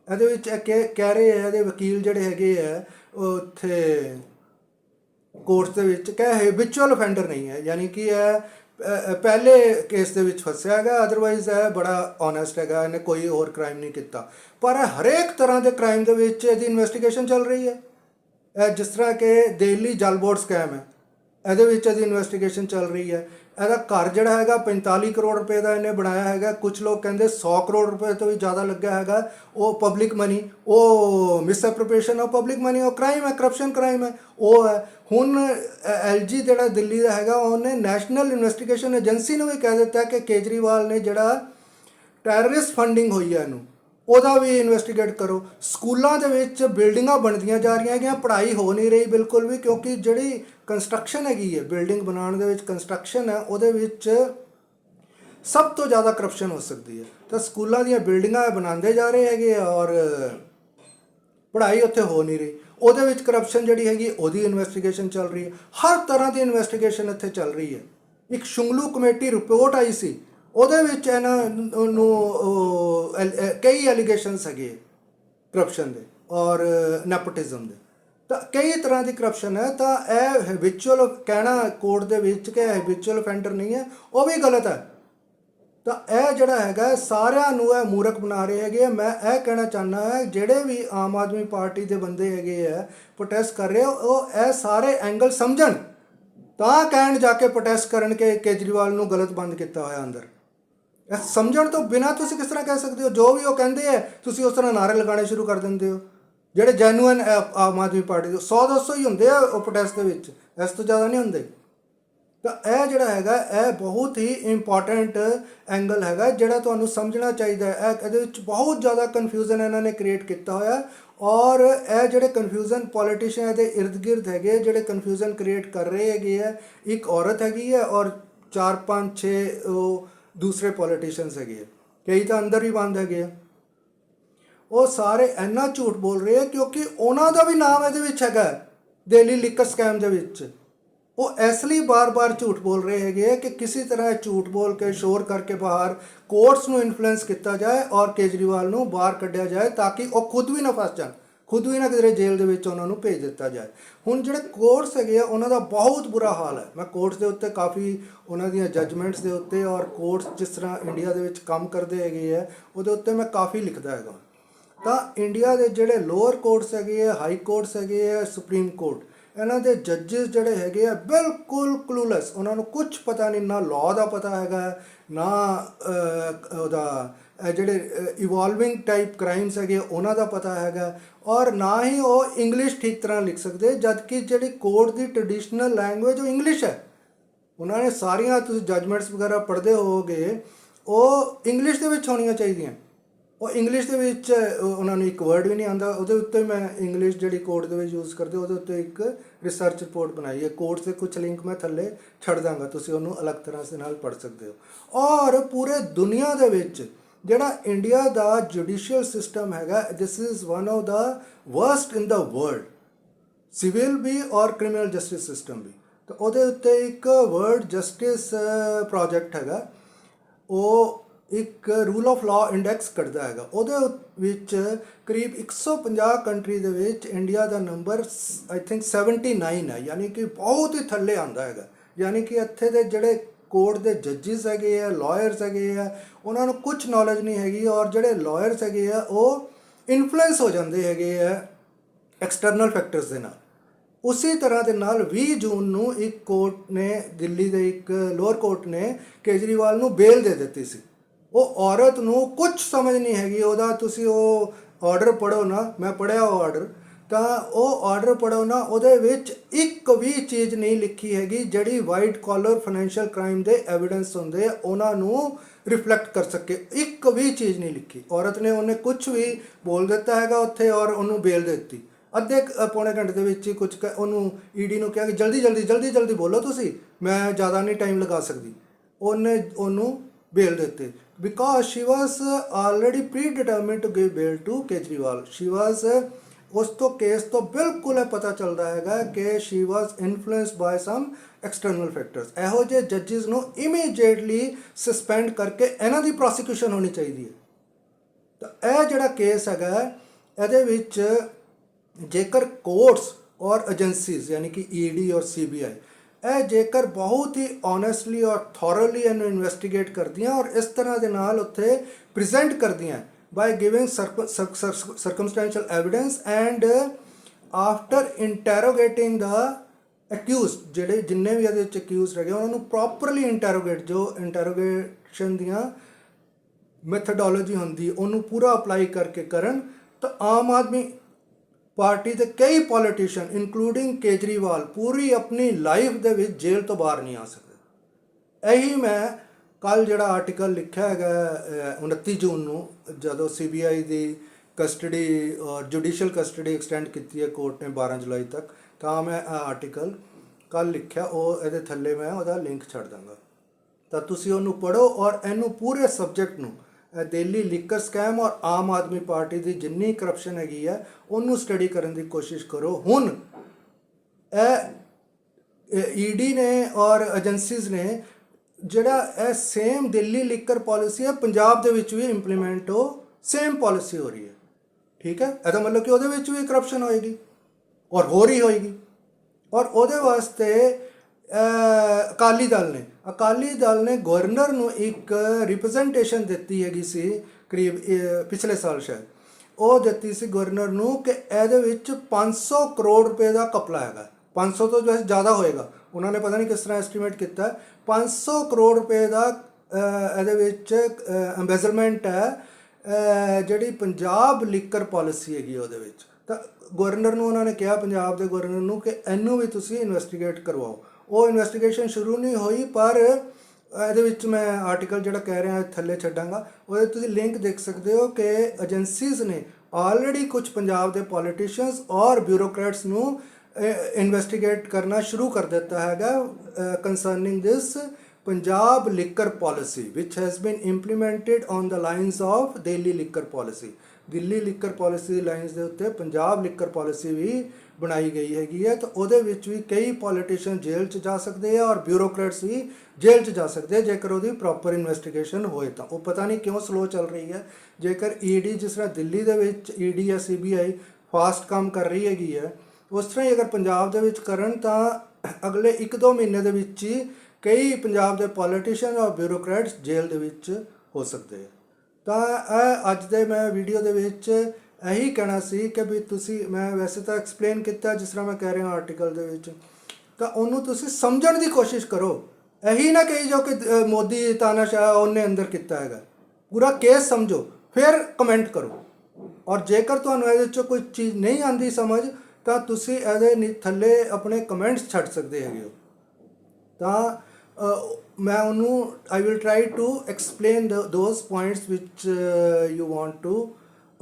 ਇਹਦੇ ਵਿੱਚ ਕਹਿ ਰਹੇ ਹੈ ਇਹਦੇ ਵਕੀਲ ਜਿਹੜੇ ਹੈਗੇ ਆ, ਉਹ ਉੱਥੇ ਕੋਰਟ ਦੇ ਵਿੱਚ ਕਿ ਹੈਬਿਚੁਅਲ ਅਫੈਂਡਰ ਨਹੀਂ ਹੈ। ਯਾਨੀ ਕਿ ਇਹ ਪਹਿਲੇ ਕੇਸ ਦੇ ਵਿੱਚ ਫਸਿਆ ਹੈਗਾ ਅਦਰਵਾਈਜ਼ ਇਹ ਬੜਾ ਓਨੈਸਟ ਹੈਗਾ, ਇਹਨੇ ਕੋਈ ਹੋਰ ਕ੍ਰਾਈਮ ਨਹੀਂ ਕੀਤਾ। ਪਰ ਹਰੇਕ ਤਰ੍ਹਾਂ ਦੇ ਕ੍ਰਾਈਮ ਦੇ ਵਿੱਚ ਇਹਦੀ ਇਨਵੈਸਟੀਗੇਸ਼ਨ ਚੱਲ ਰਹੀ ਹੈ। ਇਹ ਜਿਸ ਤਰ੍ਹਾਂ ਕਿ ਦਿੱਲੀ ਜਲ ਬੋਰਡ ਸਕੈਮ ਹੈ। ਇਹਦੇ ਵਿੱਚ ਇਹਦੀ ਇਨਵੈਸਟੀਗੇਸ਼ਨ ਚੱਲ ਰਹੀ ਹੈ। ਇਹਦਾ ਘਰ ਜਿਹੜਾ ਹੈਗਾ 45 ਕਰੋੜ ਰੁਪਏ ਦਾ ਇਹਨੇ ਬਣਾਇਆ ਹੈਗਾ। ਕੁਝ ਲੋਕ ਕਹਿੰਦੇ 100 ਕਰੋੜ ਰੁਪਏ ਤੋਂ ਵੀ ਜ਼ਿਆਦਾ ਲੱਗਿਆ ਹੈਗਾ। ਉਹ ਪਬਲਿਕ ਮਨੀ ਉਹ ਮਿਸਐਪਰੋਪ੍ਰੀਏਸ਼ਨ ਆਫ ਪਬਲਿਕ ਮਨੀ ਉਹ ਕ੍ਰਾਈਮ ਹੈ ਕਰਪਸ਼ਨ ਕ੍ਰਾਈਮ ਹੈ। ਉਹ ਹੈ। ਹੁਣ ਐਲਜੀ ਜਿਹੜਾ ਦਿੱਲੀ ਦਾ ਹੈਗਾ, ਉਹਨੇ ਨੈਸ਼ਨਲ ਇਨਵੈਸਟੀਗੇਸ਼ਨ ਏਜੰਸੀ ਨੂੰ ਵੀ ਕਹਿ ਦਿੱਤਾ ਕਿ ਕੇਜਰੀਵਾਲ ਨੇ ਜਿਹੜਾ ਟੈਰਰਿਸਟ ਫੰਡਿੰਗ ਹੋਈ ਹੈ ਇਹਨੂੰ। ਉਹਦਾ ਵੀ ਇਨਵੈਸਟੀਗੇਟ ਕਰੋ। ਸਕੂਲਾਂ ਦੇ ਵਿੱਚ ਬਿਲਡਿੰਗਾਂ ਬਣਦੀਆਂ ਜਾ ਰਹੀਆਂ ਹੈਗੀਆਂ, ਪੜ੍ਹਾਈ ਹੋ ਨਹੀਂ ਰਹੀ ਬਿਲਕੁਲ ਵੀ, ਕਿਉਂਕਿ ਜਿਹੜੀ ਕੰਸਟਰਕਸ਼ਨ ਹੈਗੀ ਹੈ ਬਿਲਡਿੰਗ ਬਣਾਉਣ ਦੇ ਵਿੱਚ ਕੰਸਟਰਕਸ਼ਨ ਹੈ, ਉਹਦੇ ਵਿੱਚ ਸਭ ਤੋਂ ਜ਼ਿਆਦਾ ਕਰਪਸ਼ਨ ਹੋ ਸਕਦੀ ਹੈ। ਤਾਂ ਸਕੂਲਾਂ ਦੀਆਂ ਬਿਲਡਿੰਗਾਂ ਬਣਾਉਂਦੇ ਜਾ ਰਹੇ ਹੈਗੇ ਔਰ ਪੜ੍ਹਾਈ ਉੱਥੇ ਹੋ ਨਹੀਂ ਰਹੀ। ਉਹਦੇ ਵਿੱਚ ਕਰਪਸ਼ਨ ਜਿਹੜੀ ਹੈਗੀ, ਉਹਦੀ ਇਨਵੈਸਟੀਗੇਸ਼ਨ ਚੱਲ ਰਹੀ ਹੈ। ਹਰ ਤਰ੍ਹਾਂ ਦੀ ਇਨਵੈਸਟੀਗੇਸ਼ਨ ਇੱਥੇ ਚੱਲ ਰਹੀ ਹੈ। ਇੱਕ ਸ਼ੁੰਗਲੂ ਕਮੇਟੀ ਰਿਪੋਰਟ ਆਈ ਸੀ ਉਹਦੇ ਵਿੱਚ ਇਹਨਾਂ ਨੂੰ ਉਹ, ਐਲ- ਕਈ ਐਲੀਗੇਸ਼ਨਸ ਹੈਗੇ ਕਰਪਸ਼ਨ ਦੇ ਔਰ ਨੈਪੋਟਿਜ਼ਮ ਦੇ। ਤਾਂ ਕਈ ਤਰ੍ਹਾਂ ਦੀ ਕਰਪਸ਼ਨ ਹੈ ਤਾਂ ਇਹ ਹੈਬਿਚੁਅਲ ਕਹਿਣਾ ਕੋਰਟ ਦੇ ਵਿੱਚ ਕਿ ਹੈਬਿਚੁਅਲ ਅਫੈਂਡਰ ਨਹੀਂ ਹੈ ਉਹ ਵੀ ਗਲਤ ਹੈ। ਤਾਂ ਇਹ ਜਿਹੜਾ ਹੈਗਾ ਸਾਰਿਆਂ ਨੂੰ ਇਹ ਮੂਰਖ ਬਣਾ ਰਹੇ ਹੈਗੇ ਆ। ਮੈਂ ਇਹ ਕਹਿਣਾ ਚਾਹੁੰਦਾ ਹਾਂ ਜਿਹੜੇ ਵੀ ਆਮ ਆਦਮੀ ਪਾਰਟੀ ਦੇ ਬੰਦੇ ਹੈਗੇ ਆ ਪ੍ਰੋਟੈਸਟ ਕਰ ਰਹੇ ਉਹ ਇਹ ਸਾਰੇ ਐਂਗਲ ਸਮਝਣ। ਤਾਂ ਕਹਿਣ ਜਾ ਕੇ ਪ੍ਰੋਟੈਸਟ ਕਰਨ ਕਿ ਕੇਜਰੀਵਾਲ ਨੂੰ ਗਲਤ ਬੰਦ ਕੀਤਾ ਹੋਇਆ ਅੰਦਰ। ਸਮਝਣ ਤੋਂ ਬਿਨਾ ਤੁਸੀਂ ਕਿਸ ਤਰ੍ਹਾਂ ਕਹਿ ਸਕਦੇ ਹੋ? ਜੋ ਵੀ ਉਹ ਕਹਿੰਦੇ ਆ, ਤੁਸੀਂ ਉਸ ਤਰ੍ਹਾਂ ਨਾਰੇ ਲਗਾਉਣੇ ਸ਼ੁਰੂ ਕਰ ਦਿੰਦੇ ਹੋ। ਜਿਹੜੇ ਜੈਨੂਇਨ ਆਮ ਆਦਮੀ ਪਾਰਟੀ ਦੇ 100 200 ਹੀ ਹੁੰਦੇ ਆ ਉਹ ਪ੍ਰੋਟੈਸਟ ਦੇ ਵਿੱਚ। ਇਸ ਤੋਂ ਜ਼ਿਆਦਾ ਨਹੀਂ ਹੁੰਦੇ। ਤਾਂ ਇਹ ਜਿਹੜਾ ਹੈਗਾ, ਇਹ ਬਹੁਤ ਹੀ ਇੰਪੋਰਟੈਂਟ ਐਂਗਲ ਹੈਗਾ, ਜਿਹੜਾ ਤੁਹਾਨੂੰ ਸਮਝਣਾ ਚਾਹੀਦਾ ਹੈ। ਇਹ ਇਹਦੇ ਵਿੱਚ ਬਹੁਤ ਜ਼ਿਆਦਾ ਕਨਫਿਊਜ਼ਨ ਇਹਨਾਂ ਨੇ ਕ੍ਰੀਏਟ ਕੀਤਾ ਹੋਇਆ। ਔਰ ਇਹ ਜਿਹੜੇ ਕਨਫਿਊਜ਼ਨ ਪੋਲੀਟੀਸ਼ੀਅਨ ਦੇ ਇਰਦ ਗਿਰਦ ਹੈਗੇ ਜਿਹੜੇ ਕਨਫਿਊਜ਼ਨ ਕ੍ਰੀਏਟ ਕਰ ਰਹੇ ਹੈਗੇ ਆ, ਇੱਕ ਔਰਤ ਹੈਗੀ ਹੈ ਔਰ 4 5 6 ਉਹ ਦੂਸਰੇ ਪੋਲੀਟੀਸ਼ੀਅਨਸ ਹੈਗੇ ਆ। ਕਈ ਤਾਂ ਅੰਦਰ ਹੀ ਬੰਦ ਹੈਗੇ ਆ। ਉਹ ਸਾਰੇ ਇੰਨਾ ਝੂਠ ਬੋਲ ਰਹੇ ਆ ਕਿਉਂਕਿ ਉਹਨਾਂ ਦਾ ਵੀ ਨਾਮ ਇਹਦੇ ਵਿੱਚ ਹੈਗਾ ਦਿੱਲੀ ਲਿਕਰ ਸਕੈਮ ਦੇ ਵਿੱਚ। ਉਹ ਇਸ ਲਈ ਬਾਰ-ਬਾਰ ਝੂਠ ਬੋਲ ਰਹੇ ਹੈਗੇ ਆ ਕਿ ਕਿਸੇ ਤਰ੍ਹਾਂ ਇਹ ਝੂਠ ਬੋਲ ਕੇ ਸ਼ੋਰ ਕਰਕੇ ਬਾਹਰ ਕੋਰਟਸ ਨੂੰ ਇਨਫਲੂਐਂਸ ਕੀਤਾ ਜਾਏ ਔਰ ਕੇਜਰੀਵਾਲ ਨੂੰ ਬਾਹਰ ਕੱਢਿਆ ਜਾਏ ਤਾਂ ਕਿ ਉਹ ਖੁਦ ਵੀ ਨਾ ਫਸ ਜਾਣ। ਖੁਦ ਵੀ ਨਾ ਕਿਤੇ ਜੇਲ੍ਹ ਦੇ ਵਿੱਚ ਉਹਨਾਂ ਨੂੰ ਭੇਜ ਦਿੱਤਾ ਜਾਏ। ਹੁਣ ਜਿਹੜੇ ਕੋਰਟਸ ਹੈਗੇ ਆ, ਉਹਨਾਂ ਦਾ ਬਹੁਤ ਬੁਰਾ ਹਾਲ ਹੈ। ਮੈਂ ਕੋਰਟਸ ਦੇ ਉੱਤੇ ਕਾਫੀ ਉਹਨਾਂ ਦੀਆਂ ਜੱਜਮੈਂਟਸ ਦੇ ਉੱਤੇ ਔਰ ਕੋਰਟਸ ਜਿਸ ਤਰ੍ਹਾਂ ਇੰਡੀਆ ਦੇ ਵਿੱਚ ਕੰਮ ਕਰਦੇ ਹੈਗੇ ਆ, ਉਹਦੇ ਉੱਤੇ ਮੈਂ ਕਾਫੀ ਲਿਖਦਾ ਹੈਗਾ। ਤਾਂ ਇੰਡੀਆ ਦੇ ਜਿਹੜੇ ਲੋਅਰ ਕੋਰਟਸ ਹੈਗੇ ਆ ਹਾਈ ਕੋਰਟਸ ਹੈਗੇ ਆ ਸੁਪਰੀਮ ਕੋਰਟ ਇਹਨਾਂ ਦੇ ਜੱਜਸ ਜਿਹੜੇ ਹੈਗੇ ਆ, ਬਿਲਕੁਲ ਕਲੂਲੈਸ ਉਹਨਾਂ ਨੂੰ ਕੁਝ ਪਤਾ ਨਹੀਂ, ਨਾ ਲਾਅ ਦਾ ਪਤਾ ਹੈਗਾ, ਨਾ ਉਹਦਾ ਜਿਹੜੇ ਇਵੋਲਵਿੰਗ ਟਾਈਪ ਕ੍ਰਾਈਮਸ ਹੈਗੇ ਉਹਨਾਂ ਦਾ ਪਤਾ ਹੈਗਾ। ਔਰ ਨਾ ਹੀ ਉਹ ਇੰਗਲਿਸ਼ ਠੀਕ ਤਰ੍ਹਾਂ ਲਿਖ ਸਕਦੇ ਜਦ ਕਿ ਜਿਹੜੀ ਕੋਰਟ ਦੀ ਟ੍ਰੈਡੀਸ਼ਨਲ ਲੈਂਗੁਏਜ ਉਹ ਇੰਗਲਿਸ਼ ਹੈ। ਉਹਨਾਂ ਨੇ ਸਾਰੀਆਂ, ਤੁਸੀਂ ਜਜਮੈਂਟਸ ਵਗੈਰਾ ਪੜ੍ਹਦੇ ਹੋਵੋਗੇ, ਉਹ ਇੰਗਲਿਸ਼ ਦੇ ਵਿੱਚ ਹੋਣੀਆਂ ਚਾਹੀਦੀਆਂ। ਉਹ ਇੰਗਲਿਸ਼ ਦੇ ਵਿੱਚ ਉਹਨਾਂ ਨੂੰ ਇੱਕ ਵਰਡ ਵੀ ਨਹੀਂ ਆਉਂਦਾ। ਉਹਦੇ ਉੱਤੇ ਮੈਂ ਇੰਗਲਿਸ਼ ਜਿਹੜੀ ਕੋਡ ਦੇ ਵਿੱਚ ਯੂਜ਼ ਕਰਦੇ, ਉਹਦੇ ਉੱਤੇ ਇੱਕ ਰਿਸਰਚ ਰਿਪੋਰਟ ਬਣਾਈ ਹੈ। ਕੋਡ ਦੇ ਕੁਝ ਲਿੰਕ ਮੈਂ ਥੱਲੇ ਛੱਡ ਦਾਂਗਾ। ਤੁਸੀਂ ਉਹਨੂੰ ਅਲੱਗ ਤਰ੍ਹਾਂ ਦੇ ਨਾਲ ਪੜ੍ਹ ਸਕਦੇ ਹੋ। ਔਰ ਪੂਰੇ ਦੁਨੀਆ ਦੇ ਵਿੱਚ ਜਿਹੜਾ ਇੰਡੀਆ ਦਾ ਜੁਡੀਸ਼ੀਅਲ ਸਿਸਟਮ ਹੈਗਾ this is one of the worst in the world civil ਵੀ ਔਰ ਕ੍ਰਿਮੀਨਲ ਜਸਟਿਸ ਸਿਸਟਮ ਵੀ। ਤਾਂ ਉਹਦੇ ਉੱਤੇ ਇੱਕ ਵਰਲਡ ਜਸਟਿਸ ਪ੍ਰੋਜੈਕਟ ਹੈਗਾ। ਉਹ ਇੱਕ ਰੂਲ ਆਫ ਲਾਅ ਇੰਡੈਕਸ ਕੱਢਦਾ ਹੈਗਾ। ਉਹਦੇ ਵਿੱਚ ਕਰੀਬ 150 ਕੰਟਰੀ ਦੇ ਵਿੱਚ ਇੰਡੀਆ ਦਾ ਨੰਬਰ ਆਈ ਥਿੰਕ 79 ਹੈ। ਯਾਨੀ ਕਿ ਬਹੁਤ ਹੀ ਥੱਲੇ ਆਂਦਾ ਹੈਗਾ। ਯਾਨੀ ਕਿ ਇੱਥੇ ਦੇ ਜਿਹੜੇ ਕੋਰਟ ਦੇ ਜੱਜਿਸ ਹੈਗੇ ਆ ਲਾਇਰਸ ਹੈਗੇ ਆ, ਉਹਨਾਂ ਨੂੰ ਕੁਝ ਨੌਲੇਜ ਨਹੀਂ ਹੈਗੀ ਔਰ ਜਿਹੜੇ ਲਾਇਰਸ ਹੈਗੇ ਆ, ਉਹ ਇਨਫਲੂਐਂਸ ਹੋ ਜਾਂਦੇ ਹੈਗੇ ਆ ਐਕਸਟਰਨਲ ਫੈਕਟਰਸ ਦੇ ਨਾਲ। ਉਸੇ ਤਰ੍ਹਾਂ ਦੇ ਨਾਲ 20 ਜੂਨ ਨੂੰ ਇੱਕ ਕੋਰਟ ਨੇ, ਦਿੱਲੀ ਦੇ ਇੱਕ ਲੋਅਰ ਕੋਰਟ ਨੇ ਕੇਜਰੀਵਾਲ ਨੂੰ ਬੇਲ ਦੇ ਦਿੱਤੀ ਸੀ। ਉਹ ਔਰਤ ਨੂੰ ਕੁਝ ਸਮਝ ਨਹੀਂ ਹੈਗੀ, ਉਹਦਾ ਤੁਸੀਂ ਉਹ ਆਰਡਰ ਪੜੋ ਨਾ, ਮੈਂ ਪੜਿਆ ਉਹ ਆਰਡਰ ਤਾਂ ਉਹ ਆਰਡਰ ਪੜੋ ਨਾ ਉਹਦੇ ਵਿੱਚ ਇੱਕ ਵੀ ਚੀਜ਼ ਨਹੀਂ ਲਿਖੀ ਹੈਗੀ, ਜਿਹੜੀ ਵਾਈਟ ਕਾਲਰ ਫਾਈਨੈਂਸ਼ੀਅਲ ਕ੍ਰਾਈਮ ਦੇ ਐਵੀਡੈਂਸ ਹੁੰਦੇ ਆ, ਉਹਨਾਂ ਨੂੰ ਰਿਫਲੈਕਟ ਕਰ ਸਕੇ। ਇੱਕ ਵੀ ਚੀਜ਼ ਨਹੀਂ ਲਿਖੀ। ਔਰਤ ਨੇ ਉਹਨੇ ਕੁਝ ਵੀ ਬੋਲ ਦਿੱਤਾ ਹੈਗਾ ਉੱਥੇ ਔਰ ਉਹਨੂੰ ਬੇਲ ਦੇ ਦਿੱਤੀ। ਅੱਧੇ ਪੌਣੇ ਘੰਟੇ ਦੇ ਵਿੱਚ ਹੀ ਕੁਝ ਕ- ਉਹਨੂੰ ਈਡੀ ਨੂੰ ਕਿਹਾ ਕਿ ਜਲਦੀ ਜਲਦੀ ਜਲਦੀ ਜਲਦੀ ਬੋਲੋ ਤੁਸੀਂ, ਮੈਂ ਜ਼ਿਆਦਾ ਨਹੀਂ ਟਾਈਮ ਲਗਾ ਸਕਦੀ। ਉਹਨੇ ਉਹਨੂੰ ਬੇਲ ਦਿੱਤੇ। Because she was already predetermined to give bail to Kejriwal. She was ਉਸ ਤੋਂ ਕੇਸ ਤੋਂ ਬਿਲਕੁਲ ਇਹ ਪਤਾ ਚੱਲਦਾ ਹੈਗਾ ਕਿ she was influenced by some external factors ਇਹੋ ਜਿਹੇ ਜੱਜਿਸ ਨੂੰ ਇਮੀਡੀਏਟਲੀ ਸਸਪੈਂਡ ਕਰਕੇ ਇਹਨਾਂ ਦੀ ਪ੍ਰੋਸੀਕਿਊਸ਼ਨ ਹੋਣੀ ਚਾਹੀਦੀ ਹੈ। ਤਾਂ ਇਹ ਜਿਹੜਾ ਕੇਸ ਹੈਗਾ, ਇਹਦੇ ਵਿੱਚ ਜੇਕਰ ਕੋਰਟਸ ਔਰ ਏਜੰਸੀਜ਼ ਯਾਨੀ ਕਿ ਈਡੀ ਔਰ ਸੀਬੀਆਈ ਇਹ ਜੇਕਰ ਬਹੁਤ ਹੀ ਓਨੈਸਟਲੀ ਔਰ ਥੋਰਲੀ ਇਹਨੂੰ ਇਨਵੈਸਟੀਗੇਟ ਕਰਦੀਆਂ ਔਰ ਇਸ ਤਰ੍ਹਾਂ ਦੇ ਨਾਲ ਉੱਥੇ ਪ੍ਰੈਜ਼ੈਂਟ ਕਰਦੀਆਂ by giving circumstantial evidence and after interrogating the accused ਜਿਹੜੇ ਜਿੰਨੇ ਵੀ ਇਹਦੇ ਵਿੱਚ ਅਕਿਊਜ਼ਡ ਹੈਗੇ, ਉਹਨਾਂ ਨੂੰ ਪ੍ਰੋਪਰਲੀ ਇੰਟਰੋਗੇਟ ਜੋ ਇੰਟਰੋਗੇਸ਼ਨ ਦੀਆਂ ਮੈਥਡੋਲੋਜੀ ਹੁੰਦੀ, ਉਹਨੂੰ ਪੂਰਾ ਅਪਲਾਈ ਕਰਕੇ ਕਰਨ, ਤਾਂ ਆਮ ਆਦਮੀ ਪਾਰਟੀ ਦੇ ਕਈ ਪੋਲੀਟੀਸ਼ੀਅਨ ਇਨਕਲੂਡਿੰਗ ਕੇਜਰੀਵਾਲ, ਪੂਰੀ ਆਪਣੀ ਲਾਈਫ ਦੇ ਵਿੱਚ ਜੇਲ੍ਹ ਤੋਂ ਬਾਹਰ ਨਹੀਂ ਆ ਸਕਦੇ। ਇਹੀ ਮੈਂ ਕੱਲ ਜਿਹੜਾ ਆਰਟੀਕਲ ਲਿਖਿਆ ਹੈਗਾ ਅਹ, 29 ਜੂਨ ਨੂੰ ਜਦੋਂ ਸੀਬੀਆਈ ਦੀ ਕਸਟਡੀ ਔਰ ਜੁਡੀਸ਼ੀਅਲ ਕਸਟਡੀ ਐਕਸਟੈਂਡ ਕੀਤੀ ਹੈ ਕੋਰਟ ਨੇ 12 ਜੁਲਾਈ ਤੱਕ ਤਾਂ ਮੈਂ ਇਹ ਆਰਟੀਕਲ ਕੱਲ ਲਿਖਿਆ ਉਹ ਇਹਦੇ ਥੱਲੇ ਮੈਂ ਉਹਦਾ ਲਿੰਕ ਛੱਡ ਦਾਂਗਾ। ਤਾਂ ਤੁਸੀਂ ਉਹਨੂੰ ਪੜੋ ਔਰ ਇਹਨੂੰ ਪੂਰੇ ਸਬਜੈਕਟ ਨੂੰ ਇਹ ਦਿੱਲੀ ਲਿਕਰ ਸਕੈਮ ਔਰ ਆਮ ਆਦਮੀ ਪਾਰਟੀ ਦੀ ਜਿੰਨੀ ਕਰਪਸ਼ਨ ਹੈਗੀ ਹੈ ਉਹਨੂੰ ਸਟੱਡੀ ਕਰਨ ਦੀ ਕੋਸ਼ਿਸ਼ ਕਰੋ। ਹੁਣ ਇਹ ਈਡੀ ਨੇ ਔਰ ਏਜੰਸੀਜ਼ ਨੇ ਜਿਹੜਾ ਇਹ ਸੇਮ ਦਿੱਲੀ ਲਿਕਰ ਪਾਲਿਸੀ ਹੈ, ਪੰਜਾਬ ਦੇ ਵਿੱਚ ਵੀ ਇੰਪਲੀਮੈਂਟ ਹੋ ਸੇਮ ਪਾਲਿਸੀ ਹੋ ਰਹੀ ਹੈ। ਠੀਕ ਹੈ? ਇਹਦਾ ਮਤਲਬ ਕਿ ਉਹਦੇ ਵਿੱਚ ਵੀ ਕਰਪਸ਼ਨ ਹੋਏਗੀ ਔਰ ਹੋ ਰਹੀ ਹੋਏਗੀ। ਔਰ ਉਹਦੇ ਵਾਸਤੇ ਅਕਾਲੀ ਦਲ ਨੇ, ਅਕਾਲੀ ਦਲ ਨੇ ਗਵਰਨਰ ਨੂੰ ਇੱਕ ਰਿਪਰੈਜ਼ੈਂਟੇਸ਼ਨ ਦਿੱਤੀ ਹੈਗੀ ਸੀ ਕਰੀਬ ਪਿਛਲੇ ਸਾਲ ਸ਼ਾਇਦ। ਉਹ ਦਿੱਤੀ ਸੀ ਗਵਰਨਰ ਨੂੰ ਕਿ ਇਹਦੇ ਵਿੱਚ 500 ਕਰੋੜ ਰੁਪਏ ਦਾ ਕਪਲਾ ਹੈਗਾ। 500 ਤੋਂ ਵੈਸੇ ਜ਼ਿਆਦਾ ਹੋਏਗਾ। ਉਹਨਾਂ ਨੇ ਪਤਾ ਨਹੀਂ ਕਿਸ ਤਰ੍ਹਾਂ ਐਸਟੀਮੇਟ ਕੀਤਾ। 500 ਕਰੋੜ ਰੁਪਏ ਦਾ ਇਹਦੇ ਵਿੱਚ ਐਮਬੈਜ਼ਲਮੈਂਟ ਹੈ। ਜਿਹੜੀ ਪੰਜਾਬ ਲਿਕਰ ਪਾਲਿਸੀ ਹੈਗੀ ਉਹਦੇ ਵਿੱਚ। ਤਾਂ ਗਵਰਨਰ ਨੂੰ ਉਹਨਾਂ ਨੇ ਕਿਹਾ, ਪੰਜਾਬ ਦੇ ਗਵਰਨਰ ਨੂੰ, ਕਿ ਇਹਨੂੰ ਵੀ ਤੁਸੀਂ ਇਨਵੈਸਟੀਗੇਟ ਕਰਵਾਓ। ਉਹ ਇਨਵੈਸਟੀਗੇਸ਼ਨ ਸ਼ੁਰੂ ਨਹੀਂ ਹੋਈ, ਪਰ ਇਹਦੇ ਵਿੱਚ ਮੈਂ ਆਰਟੀਕਲ ਜਿਹੜਾ ਕਹਿ ਰਿਹਾ, ਥੱਲੇ ਛੱਡਾਂਗਾ। ਉਹਦੇ ਤੁਸੀਂ ਲਿੰਕ ਦੇਖ ਸਕਦੇ ਹੋ ਕਿ ਏਜੰਸੀਜ਼ ਨੇ ਆਲਰੇਡੀ ਕੁਝ ਪੰਜਾਬ ਦੇ ਪੋਲੀਟੀਸ਼ੀਅਨਸ ਔਰ ਬਿਊਰੋਕਰੇਟਸ ਨੂੰ ਇਨਵੈਸਟੀਗੇਟ ਕਰਨਾ ਸ਼ੁਰੂ ਕਰ ਦਿੱਤਾ ਹੈਗਾ concerning this Punjab liquor policy which has been implemented on the lines of Delhi liquor policy Delhi liquor policy the lines ਦੇ ਉੱਤੇ ਪੰਜਾਬ ਲਿਕਰ ਪਾਲਿਸੀ ਵੀ ਬਣਾਈ ਗਈ ਹੈਗੀ ਹੈ, ਤਾਂ ਉਹਦੇ ਵਿੱਚ ਵੀ ਕਈ ਪੋਲੀਟੀਸ਼ੀਅਨ ਜੇਲ੍ਹ 'ਚ ਜਾ ਸਕਦੇ ਆ ਔਰ ਬਿਊਰੋਕਰੇਟਸ ਵੀ ਜੇਲ੍ਹ 'ਚ ਜਾ ਸਕਦੇ ਆ, ਜੇਕਰ ਉਹਦੀ ਪ੍ਰੋਪਰ ਇਨਵੈਸਟੀਗੇਸ਼ਨ ਹੋਏ ਤਾਂ। ਉਹ ਪਤਾ ਨਹੀਂ ਕਿਉਂ ਸਲੋ ਚੱਲ ਰਹੀ ਹੈ। ਜੇਕਰ ਈਡੀ ਜਿਸ ਤਰ੍ਹਾਂ ਦਿੱਲੀ ਦੇ ਵਿੱਚ ਈਡੀ ਜਾਂ ਸੀਬੀਆਈ ਫਾਸਟ ਕੰਮ ਕਰ ਰਹੀ ਹੈਗੀ ਹੈ ਉਸ ਤਰ੍ਹਾਂ ਹੀ ਅਗਰ ਪੰਜਾਬ ਦੇ ਵਿੱਚ ਕਰਨ ਤਾਂ ਅਗਲੇ 1-2 ਮਹੀਨੇ ਦੇ ਵਿੱਚ ਹੀ ਕਈ ਪੰਜਾਬ ਦੇ ਪੋਲੀਟੀਸ਼ੀਅਨ ਔਰ ਬਿਊਰੋਕਰੇਟਸ ਜੇਲ੍ਹ ਦੇ ਵਿੱਚ ਹੋ ਸਕਦੇ ਆ। ਤਾਂ ਇਹ ਅੱਜ ਦੇ ਮੈਂ ਵੀਡੀਓ ਦੇ ਵਿੱਚ ਇਹੀ ਕਹਿਣਾ ਸੀ ਕਿ ਵੀ ਤੁਸੀਂ, ਮੈਂ ਵੈਸੇ ਤਾਂ ਐਕਸਪਲੇਨ ਕੀਤਾ ਜਿਸ ਤਰ੍ਹਾਂ ਮੈਂ ਕਹਿ ਰਿਹਾ ਆਰਟੀਕਲ ਦੇ ਵਿੱਚ, ਤਾਂ ਉਹਨੂੰ ਤੁਸੀਂ ਸਮਝਣ ਦੀ ਕੋਸ਼ਿਸ਼ ਕਰੋ। ਇਹੀ ਨਾ ਕਹੀ ਜੋ ਕਿ ਮੋਦੀ ਤਾਨਾਸ਼ਾਹ ਉਹਨੇ ਅੰਦਰ ਕੀਤਾ ਹੈਗਾ। ਪੂਰਾ ਕੇਸ ਸਮਝੋ, ਫਿਰ ਕਮੈਂਟ ਕਰੋ। ਔਰ ਜੇਕਰ ਤੁਹਾਨੂੰ ਇਹਦੇ ਵਿੱਚੋਂ ਕੋਈ ਚੀਜ਼ ਨਹੀਂ ਆਂਦੀ ਸਮਝ ਤਾਂ ਤੁਸੀਂ ਇਹਦੇ ਨੀ- ਥੱਲੇ ਆਪਣੇ ਕਮੈਂਟਸ ਛੱਡ ਸਕਦੇ ਹੈਗੇ ਹੋ। ਤਾਂ ਮੈਂ ਉਹਨੂੰ I will try to explain those points which you want to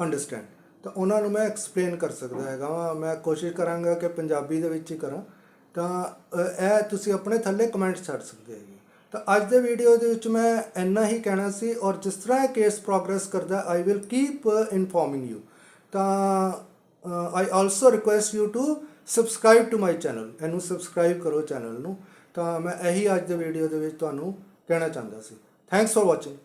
understand ਤਾਂ ਉਹਨਾਂ ਨੂੰ ਮੈਂ ਐਕਸਪਲੇਨ ਕਰ ਸਕਦਾ ਹੈਗਾ ਵਾਂ। ਮੈਂ ਕੋਸ਼ਿਸ਼ ਕਰਾਂਗਾ ਕਿ ਪੰਜਾਬੀ ਦੇ ਵਿੱਚ ਹੀ ਕਰਾਂ। ਤਾਂ ਇਹ ਤੁਸੀਂ ਆਪਣੇ ਥੱਲੇ ਕਮੈਂਟਸ ਛੱਡ ਸਕਦੇ ਹੈਗੇ ਤਾਂ ਅੱਜ ਦੇ ਵੀਡੀਓ ਦੇ ਵਿੱਚ ਮੈਂ ਇੰਨਾ ਹੀ ਕਹਿਣਾ ਸੀ ਔਰ ਜਿਸ ਤਰ੍ਹਾਂ ਇਹ ਕੇਸ ਪ੍ਰੋਗਰੈਸ ਕਰਦਾ I will keep informing you ਤਾਂ I also request you to subscribe to my channel ਇਹਨੂੰ ਸਬਸਕ੍ਰਾਈਬ ਕਰੋ ਚੈਨਲ ਨੂੰ। ਤਾਂ ਮੈਂ ਇਹੀ ਅੱਜ ਦੇ ਵੀਡੀਓ ਦੇ ਵਿੱਚ ਤੁਹਾਨੂੰ ਕਹਿਣਾ ਚਾਹੁੰਦਾ ਸੀ। Thanks for watching